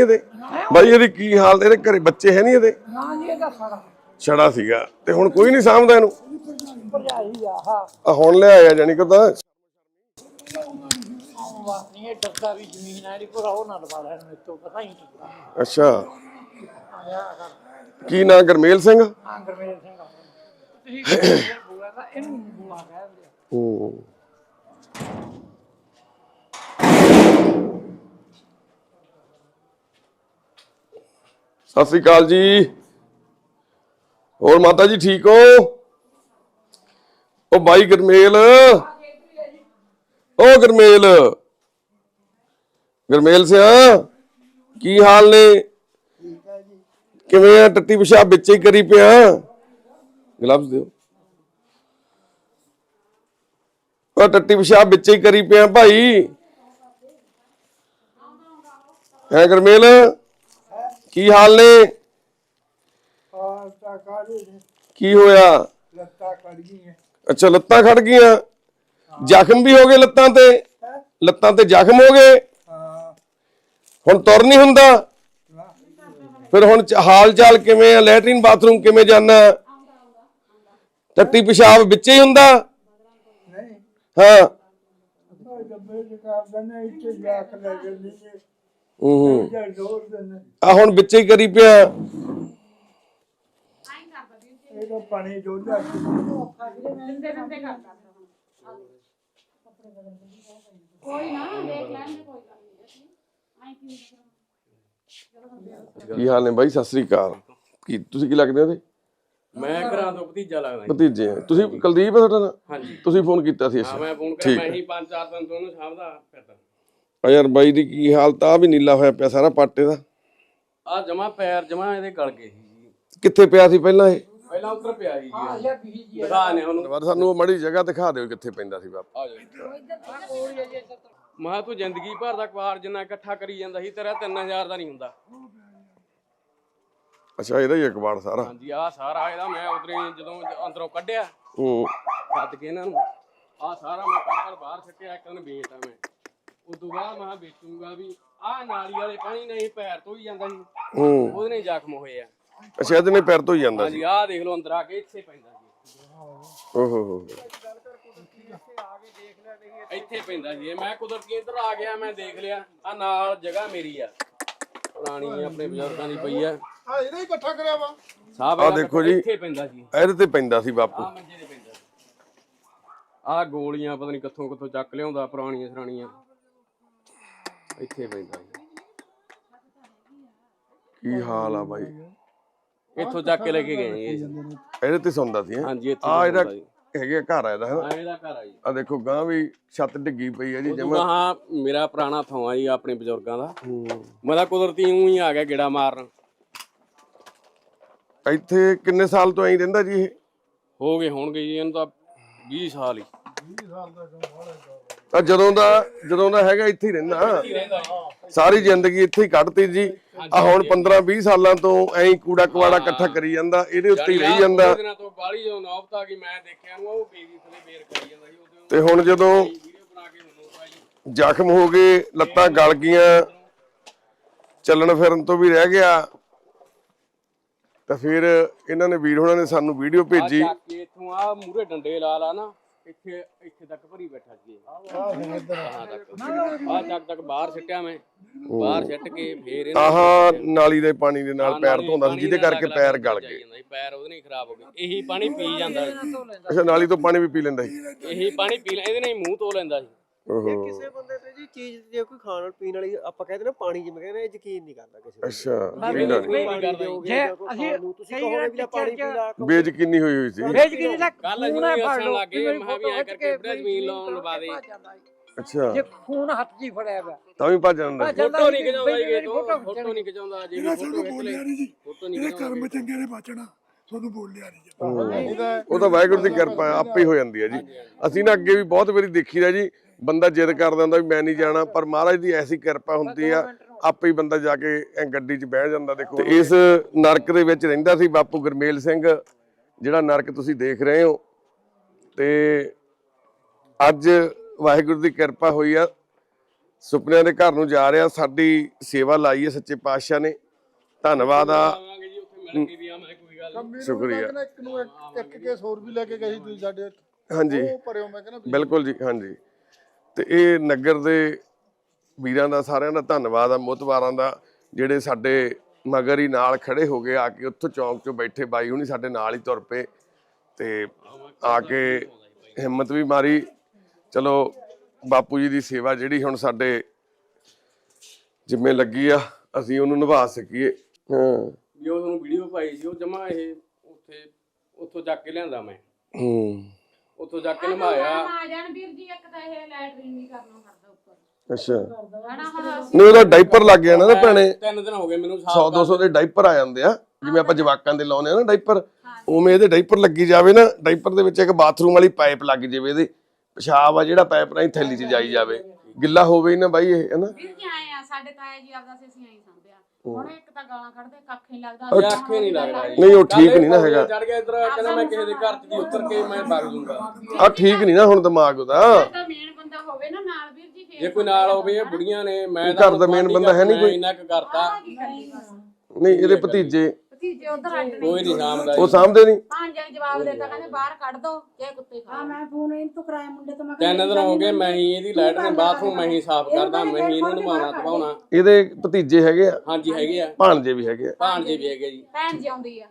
ਇਹਦੇ। ਬਾਈ ਇਹਦੀ ਕੀ ਹਾਲ ਇਹਦੇ ਘਰੇ ਬੱਚੇ ਹੈ ਨਹੀਂ ਇਹਦੇ? ਨਾ ਜੀ ਇਹਦਾ ਸਾਰਾ। ਛੜਾ ਸੀਗਾ। ਤੇ ਹੁਣ ਕੋਈ ਨਹੀਂ ਸਾਂਭਦਾ ਇਹਨੂੰ? ਭਰਜਾਈ ਆ ਹਾਂ। ਆ ਹੁਣ ਲਿਆਇਆ ਜਾਨੀ ਕਿ ਤਾਂ। ਵਾਸਨੀ ਇਹ ਡਰਦਾ ਵੀ ਜ਼ਮੀਨ ਆ ਇਹਦੀ ਪੂਰਾ ਉਹ ਨਾ ਲਵਾ ਲੈਣ ਮੇਰੇ ਤੋਂ ਪਤਾ ਹੀ ਨਹੀਂ ਚੱਲਦਾ ਅੱਛਾ। ਕੀ ਨਾਂ ਗਰਮੇਲ ਸਿੰਘ? ਹਾਂ ਗਰਮੇਲ ਸਿੰਘ। ਤੁਸੀਂ ਕਿਹੜਾ ਬੋਲਾ ਤਾਂ ਇਹਨੂੰ ਬੋਲਾ ਕਹਿੰਦੇ। ਹੂੰ। ਸਤਿ ਸ੍ਰੀ ਅਕਾਲ ਜੀ। ਹੋਰ ਮਾਤਾ ਜੀ ਠੀਕ ਹੋ? ਉਹ ਬਾਈ ਗਰਮੇਲ। ਉਹ ਗਰਮੇਲ। ਗਰਮੇਲ ਸਿਆ, ਕੀ ਹਾਲ ਨੇ? ਕਿਵੇਂ ਆ? ਟੱਟੀ ਪਿਸ਼ਾਬ ਵਿੱਚ ਹੀ ਕਰੀ ਪਿਆ। ਗਲਵਸ ਦਿਓ। ਉਹ ਟੱਟੀ ਪਿਸ਼ਾਬ ਵਿੱਚ ਹੀ ਕਰੀ ਪਿਆ ਭਾਈ। ਹੈ ਗਰਮੇਲ? ਕੀ ਹਾਲ ਨੇ? ਹਾਂ ਤਾਂ ਕਾਹਦੇ ਕੀ ਹੋਇਆ? ਲੱਤਾਂ ਕੱਢ ਗਈਆਂ। ਅੱਛਾ ਲੱਤਾਂ ਖੜ ਗਈਆਂ। ਜ਼ਖਮ ਵੀ ਹੋ ਗਏ ਲੱਤਾਂ ਤੇ? ਲੱਤਾਂ ਤੇ ਜ਼ਖਮ ਹੋ ਗਏ? ਹੁਣ ਤੁਰ ਨਹੀਂ ਹੁੰਦਾ? ਫਿਰ ਹੁਣ ਹਾਲ ਚਾਲ ਕਿਵੇਂ ਆ? ਲੈਟਰਿਨ ਬਾਥਰੂਮ ਕਿਵੇਂ ਜਾਣਾ ਟੱਟੀ ਪਿਸ਼ਾਬ ਵਿੱਚ ਹੀ ਹੁੰਦਾ? ਨਹੀਂ। ਹਾਂ। ਹੂੰ। ਆ ਹੁਣ ਵਿੱਚ ਹੀ ਕਰੀ ਪਿਆ। ਇਹ ਤਾਂ ਪਾਣੀ ਡੋਲਦਾ ਕੋਈ ਨਾ ਦੇਖ ਲੈਣਗੇ ਕੋਈ ਗੱਲ ਨਹੀਂ। ਆਈ ਕੀ ਕੀ ਹਾਲ ਨੇ ਬਾਈ? ਸਤਿ ਸ੍ਰੀ ਅਕਾਲ। ਕੀ ਤੁਸੀਂ ਕੀ ਲੱਗਦੇ ਹੋ ਉਹਦੇ? ਮੈਂ ਘਰਾਂ ਤੋਂ ਭਤੀਜਾ ਲੱਗਦਾ ਜੀ। ਭਤੀਜੇ। ਆ। ਤੁਸੀਂ ਕੁਲਦੀਪ ਹੈ ਤੁਹਾਡਾ? ਨਾਂ? ਹਾਂਜੀ। ਤੁਸੀਂ ਫੋਨ ਕੀਤਾ ਸੀ ਹਾਂ ਮੈਂ ਫੋਨ ਕਰਿਆ ਮੈਂ ਹੀ ਪੰਜ ਚਾਰ ਦਿਨ ਤੋਂ ਉਹਨੂੰ ਸਾਂਭਦਾ ਫਿਰਦਾ। ਆ ਯਾਰ ਬਾਈ ਦੀ ਕੀ ਹਾਲਤ ਆ? ਵੀ ਨੀਲਾ ਹੋਇਆ ਪਿਆ ਸਾਰਾ ਪਾਟੇ ਦਾ। ਆ ਜਮਾ ਪੈਰ ਜਮਾ ਇਹਦੇ ਗਲ ਗਏ ਸੀ ਕਿੱਥੇ ਪਿਆ ਸੀ ਪਹਿਲਾਂ ਇਹ? ਪਹਿਲਾਂ ਉੱਤਰ ਪਿਆ ਸੀ ਜੀ ਇਹ। ਵੀ ਜੀ। ਦਿਖਾ ਨੇ ਉਹਨੂੰ। ਪਰ ਸਾਨੂੰ ਉਹ ਮੜੀ ਜਗ੍ਹਾ ਦਿਖਾ ਦਿਓ ਕਿੱਥੇ ਪੈਂਦਾ ਸੀ ਬਾਪੂ। ਆ ਜਾ ਮਾ ਤੂੰ ਜ਼ਿੰਦਗੀ ਭਰ ਦਾ ਕੁਆਰ ਜਿੰਨਾ ਇਕੱਠਾ ਕਰੀ ਜਾਂਦਾ ਸੀ ਤੇਰਾ 3000 ਦਾ ਨਹੀਂ ਹੁੰਦਾ। ਅੱਛਾ ਇਹਦਾ ਹੀ ਅਕਬਾੜ ਸਾਰਾ। ਹਾਂਜੀ ਆ ਸਾਰਾ ਇਹਦਾ ਮੈਂ ਉਧਰੇ ਜਦੋਂ ਅੰਦਰੋਂ ਕੱਢਿਆ ਹੂੰ। ਛੱਡ ਕੇ ਇਹਨਾਂ ਨੂੰ। ਆ ਸਾਰਾ ਮੈਂ ਕੱਢ ਕੇ ਬਾਹਰ ਛੱਕਿਆ ਇੱਕ ਦਿਨ ਵੇਚਤਾ ਮੈਂ। ਤੋਂ ਬਾਅਦ ਮੈਂ ਵੇਚੂਗਾ ਵੀ ਆ ਨਾਲੀ ਵਾਲੇ ਪਾਣੀ ਨਹੀਂ ਪੈਰ ਤੋਂ ਹੀ ਜਾਂਦਾ ਸੀ। ਹੂੰ। ਉਹਦੇ ਹੀ ਜ਼ਖਮ ਹੋਏ ਆ। ਅੱਛਾ ਇਹਦੇ ਨੇ ਪੈਰ ਤੋਂ ਹੀ ਜਾਂਦਾ ਸੀ। ਹਾਂਜੀ ਆਹ ਦੇਖ ਲਓ ਅੰਦਰ ਆ ਕੇ ਇੱਥੇ ਪੈਂਦਾ ਸੀ। ਓਹੋ ਹੋ ਇੱਥੇ ਪੈਂਦਾ ਸੀ। ਇਹ। ਮੈਂ ਕੁਦਰਤੀ ਇੱਧਰ ਆ ਗਿਆ ਮੈਂ ਦੇਖ ਲਿਆ ਆ ਨਾਲ ਜਗ੍ਹਾ ਮੇਰੀ ਆ। ਪੁਰਾਣੀ ਆਪਣੇ ਬਜ਼ੁਰਗਾਂ ਦੀ ਪਈ ਆ। ਆ ਇਹਨੇ ਇਕੱਠਾ ਕਰਿਆ ਵਾ। ਸਾਹਿਬ ਆਹ ਇਹਦਾ ਦੇਖੋ ਜੀ। ਇੱਥੇ ਪੈਂਦਾ ਸੀ। ਇਹਦੇ ਤੇ ਪੈਂਦਾ ਸੀ ਬਾਪੂ। ਆ ਮੰਜੇ ਤੇ ਪੈਂਦਾ ਸੀ। ਆ ਗੋਲੀਆਂ ਪਤਾ ਨਹੀਂ ਕਿੱਥੋਂ ਕਿੱਥੋਂ ਚੱਕ ਲਿਆਉਂਦਾ ਪੁਰਾਣੀਆਂ ਸਰਾਣੀਆਂ ਇੱਥੇ ਪੈਂਦਾ ਕੀ ਹਾਲ ਆ ਬਾਈ? ਇੱਥੋਂ ਚੱਕ ਕੇ ਲੈ ਕੇ ਗਏ ਜੀ। ਇਹ। ਇਹਦੇ ਤੇ ਸੌਂਦਾ ਸੀ ਹੈਂ? ਹਾਂਜੀ ਇੱਥੇ ਆ ਇਹਦਾ। ਹੈਗੇ ਘਰ ਆ ਇਹਦਾ ਹੈ? ਆ ਇਹਦਾ ਘਰ ਆ ਜੀ। ਆ ਦੇਖੋ ਗਾਂ ਵੀ ਛੱਤ ਡਿੱਗੀ ਪਈ ਹੈ ਜੀ ਜਮਾ ਹਾਂ ਮੇਰਾ ਪੁਰਾਣਾ ਥਾਂ ਆ ਜੀ ਆਪਣੇ ਬਜ਼ੁਰਗਾਂ ਦਾ। ਮੈਂ ਤਾਂ ਕੁਦਰਤੀ ਊਂ ਹੀ ਆ ਗਿਆ ਗੇੜਾ ਮਾਰਨ। ਇੱਥੇ ਕਿੰਨੇ ਸਾਲ ਤੋਂ ਐਂ ਰਹਿੰਦਾ ਜੀ ਇਹ? ਹੋ ਗਏ ਹੋਣਗੇ ਜੀ ਇਹਨੂੰ ਤਾਂ 20 ਸਾਲ ਹੀ। ਆ ਜਦੋਂ ਦਾ ਜਦੋਂ ਦਾ ਹੈਗਾ ਇੱਥੇ ਹੀ ਰਹਿੰਦਾ। ਸਾਰੀ ਜ਼ਿੰਦਗੀ ਇੱਥੇ ਹੀ ਕੱਢਤੀ ਜੀ। ਆ ਹੁਣ 15 20 ਸਾਲਾਂ ਤੋਂ ਐਂ ਕੂੜਾ ਕਵਾੜਾ ਇਕੱਠਾ ਕਰੀ ਜਾਂਦਾ ਇਹਦੇ ਉੱਤੇ ਹੀ ਰਹੀ ਜਾਂਦਾ। ਦਿਨਾਂ ਤੋਂ ਬਾਲੀ ਜਦੋਂ ਨੌਬਤ ਆ ਗਈ ਮੈਂ ਦੇਖਿਆ ਨੂੰ ਉਹ ਬੇਗੀ ਥਲੇ ਬੇਰ ਕਰੀ ਜਾਂਦਾ ਸੀ ਉਹਦੇ ਤੇ ਹੁਣ ਜਦੋਂ ਵੀਡੀਓ ਬਣਾ ਕੇ ਮੈਨੂੰ ਪਾਈ ਜ਼ਖਮ ਹੋ ਗਏ ਲੱਤਾਂ ਗਲ ਗਈਆਂ ਚੱਲਣ ਫਿਰਨ ਤੋਂ ਵੀ ਰਹਿ ਗਿਆ। ਤਾਂ ਫਿਰ ਇਹਨਾਂ ਨੇ ਵੀਰ ਹੋਣਾ ਨੇ ਸਾਨੂੰ ਵੀਡੀਓ ਭੇਜੀ। ਚੱਕ ਕੇ ਇੱਥੋਂ ਆ ਮੂਰੇ ਡੰਡੇ ਲਾ ਲਾ ਨਾ। ਇੱਥੇ ਇੱਥੇ ਤੱਕ ਭਰੀ ਬੈਠਾ ਸੀ ਆ। ਚੱਕ ਤੱਕ। ਬਾਹਰ ਸਿੱਟਿਆ ਮੈਂ ਬਾਹਰ ਸਿੱਟ ਕੇ ਫੇਰ ਇਹਨਾਂ ਆਹ ਨਾਲੀ ਦੇ ਪਾਣੀ ਦੇ ਨਾਲ ਆਹ ਪੈਰ ਧੋਂਦਾ ਸੀ ਜਿਹਦੇ ਨਾਲ ਕਰਕੇ ਪੈਰ ਗਲ ਗਏ। ਪੈਰ ਉਹਦੇ ਨਾਲ ਹੀ ਖਰਾਬ ਹੋ ਗਏ। ਇਹੀ ਪਾਣੀ ਪੀ ਜਾਂਦਾ ਸੀ। ਅੱਛਾ ਨਾਲੀ ਤੋਂ ਪਾਣੀ ਵੀ ਪੀ ਲੈਂਦਾ ਸੀ। ਇਹੀ ਪਾਣੀ ਪੀ ਲੈ ਇਹਦੇ ਨਾਲ ਹੀ ਮੂੰਹ ਧੋ ਲੈਂਦਾ ਸੀ। ਓਹੋ। ਕਿਸੇ ਬੰਦੇ ਤੇ ਜੀ ਚੀਜ਼ ਜੇ ਕੋਈ ਖਾਣ ਵਾਲ ਪੀਣ ਵਾਲੀ ਆਪਾਂ ਕਹਿੰਦੇ ਨਾ ਪਾਣੀ ਜਿਵੇਂ ਕਹਿੰਦੇ ਇਹ ਯਕੀਨ ਨਹੀਂ ਕਰਦਾ ਕਿਸੇ। ਅੱਛਾ ਨਹੀਂ, ਕਰਦਾ। ਜੀ। ਜੇ ਅਸੀਂ ਤੁਸੀਂ ਕਹੋਗੇ ਵੀ ਪਾਣੀ ਪੀ ਲਾ ਬੇਯਕੀਨੀ ਹੋਈ ਹੋਈ ਸੀ। ਨਹੀਂ ਲੱਗ ਕੱਲ ਅਸੀਂ ਵੀ ਹੱਸਣ ਲੱਗ ਗਏ ਮੈਂ ਕਿਹਾ ਵੀ ਐਂ ਕਰਕੇ ਬੜਾ ਜ਼ਮੀਨ ਲਾਉਣ ਲਵਾ ਦੇ ਅੱਛਾ। ਜੇ ਖੂਨ ਹੱਥ 'ਚ ਹੀ ਫੜਿਆ ਪਿਆ ਤਾਂ ਵੀ ਭੱਜ ਜਾਂਦਾ। ਫੋਟੋ ਨਹੀਂ ਖਿਚਾਉਂਦਾ ਜੀ ਇਹ ਫੋਟੋ ਫੋਟੋ ਨਹੀਂ ਖਿਚਾਉਂਦਾ ਜੀ। ਵੀ ਫੋਟੋ ਫੋਟੋ ਨਹੀਂ ਖਿਚਾਉਂਦਾ ਚੰਗੇ ਨੇ ਬਚਣਾ। ਤੁਹਾਨੂੰ ਬੋਲਿਆ ਨਹੀਂ ਉਹ ਤਾਂ ਵਾਹਿਗੁਰੂ ਦੀ ਕਿਰਪਾ ਆਪੇ ਹੀ ਹੋ ਜਾਂਦੀ ਹੈ ਜੀ। ਅਸੀਂ ਨਾ ਅੱਗੇ ਵੀ ਬਹੁਤ ਵਾਰੀ ਦੇਖੀਦਾ ਜੀ ਬੰਦਾ ਜਿੱਦ ਕਰਦਾ ਹੁੰਦਾ ਵੀ ਮੈਂ ਨਹੀਂ ਜਾਣਾ ਪਰ ਮਹਾਰਾਜ ਦੀ ਐਸੀ ਕਿਰਪਾ ਹੁੰਦੀ ਆ ਆਪੇ ਹੀ ਬੰਦਾ ਜਾ ਕੇ ਐਂ ਗੱਡੀ 'ਚ ਬਹਿ ਜਾਂਦਾ ਦੇਖੋ। ਤੇ ਇਸ ਨਰਕ ਦੇ ਵਿੱਚ ਰਹਿੰਦਾ ਸੀ ਬਾਪੂ ਗੁਰਮੇਲ ਸਿੰਘ ਜਿਹੜਾ ਨਰਕ ਤੁਸੀਂ ਦੇਖ ਰਹੇ ਹੋ। ਤੇ ਅੱਜ ਵਾਹਿਗੁਰੂ ਦੀ ਕਿਰਪਾ ਹੋਈ ਆ ਸੁਪਨਿਆਂ ਦੇ ਘਰ ਨੂੰ ਜਾ ਰਿਹਾ ਸਾਡੀ ਸੇਵਾ ਲਾਈ ਹੈ ਸੱਚੇ ਪਾਤਸ਼ਾਹ ਨੇ। ਧੰਨਵਾਦ ਆ। ਸ਼ੁਕਰੀਆ। ਇੱਕ ਨੂੰ ਇੱਕ ਇੱਕ ਕੇਸ ਹੋਰ ਵੀ ਲੈ ਕੇ ਗਏ ਸੀ ਤੁਸੀਂ ਸਾਡੇ ਹਾਂਜੀ। ਉਹ ਭਰਿਓ ਮੈਂ ਕਹਿੰਦਾ ਵੀ ਬਿਲਕੁਲ ਜੀ ਹਾਂਜੀ। ਤੇ ਇਹ ਨਗਰ ਦੇ ਵੀਰਾਂ ਦਾ ਸਾਰਿਆਂ ਦਾ ਧੰਨਵਾਦ ਆ ਮੁਤਵਾਰਾਂ ਦਾ ਜਿਹੜੇ ਸਾਡੇ ਮਗਰ ਹੀ ਨਾਲ ਖੜੇ ਹੋ ਗਏ ਆ ਕੇ ਉੱਥੋਂ ਚੌਂਕ 'ਚੋਂ ਬੈਠੇ ਬਾਈ ਹੁਣੀ ਸਾਡੇ ਨਾਲ ਹੀ ਤੁਰ ਪਏ ਤੇ ਆ ਕੇ ਹਿੰਮਤ ਵੀ ਮਾਰੀ। ਚਲੋ ਬਾਪੂ ਜੀ ਦੀ ਸੇਵਾ ਜਿਹੜੀ ਹੁਣ ਸਾਡੇ ਜਿੰਮੇ ਲੱਗੀ ਆ ਅਸੀਂ ਉਹਨੂੰ ਨਿਭਾ ਸਕੀਏ। ਹਾਂ। ਵੀ ਉਹ ਤੁਹਾਨੂੰ ਵੀਡੀਓ ਪਾਈ ਸੀ ਉਹ ਜਮਾ ਇਹ ਉੱਥੇ ਉੱਥੋਂ ਚੱਕ ਕੇ ਲਿਆਂਦਾ ਮੈਂ। ਹੂੰ। ਉੱਥੋਂ ਚੱਕ ਕੇ ਨਮਾਇਆ। ਆ ਜਾਣ ਵੀਰ ਜੀ ਇੱਕ ਤਾਂ ਇਹ ਲੈਟਰਿੰਗ ਨਹੀਂ ਕਰਨਾ ਕਰਦਾ ਉੱਪਰ। ਅੱਛਾ। ਹਨਾ ਨਹੀਂ ਉਹਦਾ ਡਾਈਪਰ ਲੱਗ ਜਾਣਾ ਨਾ ਭੈਣੇ। ਤਿੰਨ ਦਿਨ ਹੋ ਗਏ ਮੈਨੂੰ 100 200 ਦੇ ਡਾਈਪਰ ਆ ਜਾਂਦੇ ਆ। ਜਿਵੇਂ ਆਪਾਂ ਜਵਾਕਾਂ ਦੇ ਲਾਉਂਦੇ ਆ ਨਾ ਡਾਈਪਰ ਉਵੇਂ ਇਹਦੇ ਡਾਈਪਰ ਲੱਗੀ ਜਾਵੇ ਨਾ ਡਾਈਪਰ ਦੇ ਵਿੱਚ ਇੱਕ ਬਾਥਰੂਮ ਵਾਲੀ ਪਾਈਪ ਲੱਗ ਜਾਵੇ ਇਹਦੇ। ਪਿਸ਼ਾਬ ਆ ਜਿਹੜਾ ਪਾਈਪ ਰਾਹੀਂ ਥੈਲੀ 'ਚ ਜਾਈ ਜਾਵੇ। ਗਿੱਲਾ ਹੋਵੇ ਹੀ ਨਾ ਬਾਈ ਇਹ ਹਨਾ। ਵੀਰ ਜੀ ਆਏ ਆ ਸਾਡੇ ਤਾਇਆ ਜੀ ਆਪਦਾ ਸੀ ਅਸੀਂ ਹੁਣ ਇੱਕ ਤਾਂ ਗਾਲਾਂ ਕੱਢਦੇ ਕੱਖ ਨਹੀਂ ਲੱਗਦਾ ਇਹ ਅੱਖੇ ਨਹੀਂ ਲੱਗਦਾ ਜੀ। ਨਹੀਂ ਉਹ ਠੀਕ ਨਹੀਂ ਨਾ ਹੈਗਾ। ਚੜ ਗਿਆ ਇਧਰ ਕਹਿੰਦਾ ਮੈਂ ਕਿਸੇ ਦੇ ਘਰ ਚ ਦੀ ਉਤਰ ਕੇ ਮੈਂ ਵਗ ਜੂੰਗਾ। ਆ ਠੀਕ ਨਹੀਂ ਨਾ ਹੁਣ ਦਿਮਾਗ ਉਹਦਾ। ਤਾਂ ਮੇਨ ਬੰਦਾ ਹੋਵੇ ਨਾ ਨਾਲ ਵੀਰ ਜੀ ਫੇਰ ਜੇ ਕੋਈ ਨਾਲ ਹੋਵੇ ਇਹ ਬੁੜੀਆਂ ਨੇ ਮੈਂ ਘਰ ਦਾ main ਬੰਦਾ ਹੈ ਨੀ ਕੋਈ? ਇੰਨਾ ਕੁ ਕਰਤਾ। ਨਹੀਂ ਇਹਦੇ ਭਤੀਜੇ ਭਤੀਜੇ ਉਧਰ ਅੱਡ ਨੇ ਕੋਈ ਨਹੀਂ ਸਾਂਭਦਾ ਉਹ ਸਾਂਭਦੇ ਨਹੀਂ। ਭਾਂਜੇ ਨੇ ਜਵਾਬ ਦਿੱਤਾ ਕਹਿੰਦੇ ਬਾਹਰ ਕੱਢ ਦੋ ਜੇ ਕੁੱਤੇ ਖਾ ਲੈਣ। ਮੈਂ ਫੋਨ ਇਹਨੂੰ ਤੋਂ ਕਰਾਇਆ ਮੁੰਡੇ ਤੋਂ ਮੈਂ ਤਿੰਨ ਦਿਨ ਹੋ ਗਏ ਮੈਂ ਹੀ ਇਹਦੀ ਲੈਟਰਨ ਬਾਥਰੂਮ ਮੈਂ ਹੀ ਸਾਫ਼ ਕਰਦਾ ਮੈਂ ਹੀ ਇਹਨੂੰ ਨਵਾਉਣਾ ਧਵਾਉਣਾ ਇਹਦੇ ਭਤੀਜੇ ਹੈਗੇ ਆ। ਹਾਂਜੀ ਹੈਗੇ ਆ। ਭਾਣਜੇ ਵੀ ਹੈਗੇ ਆ। ਭਾਣਜੇ ਵੀ ਹੈਗੇ ਜੀ। ਭੈਣ ਜੀ ਆਉਂਦੀ ਆ।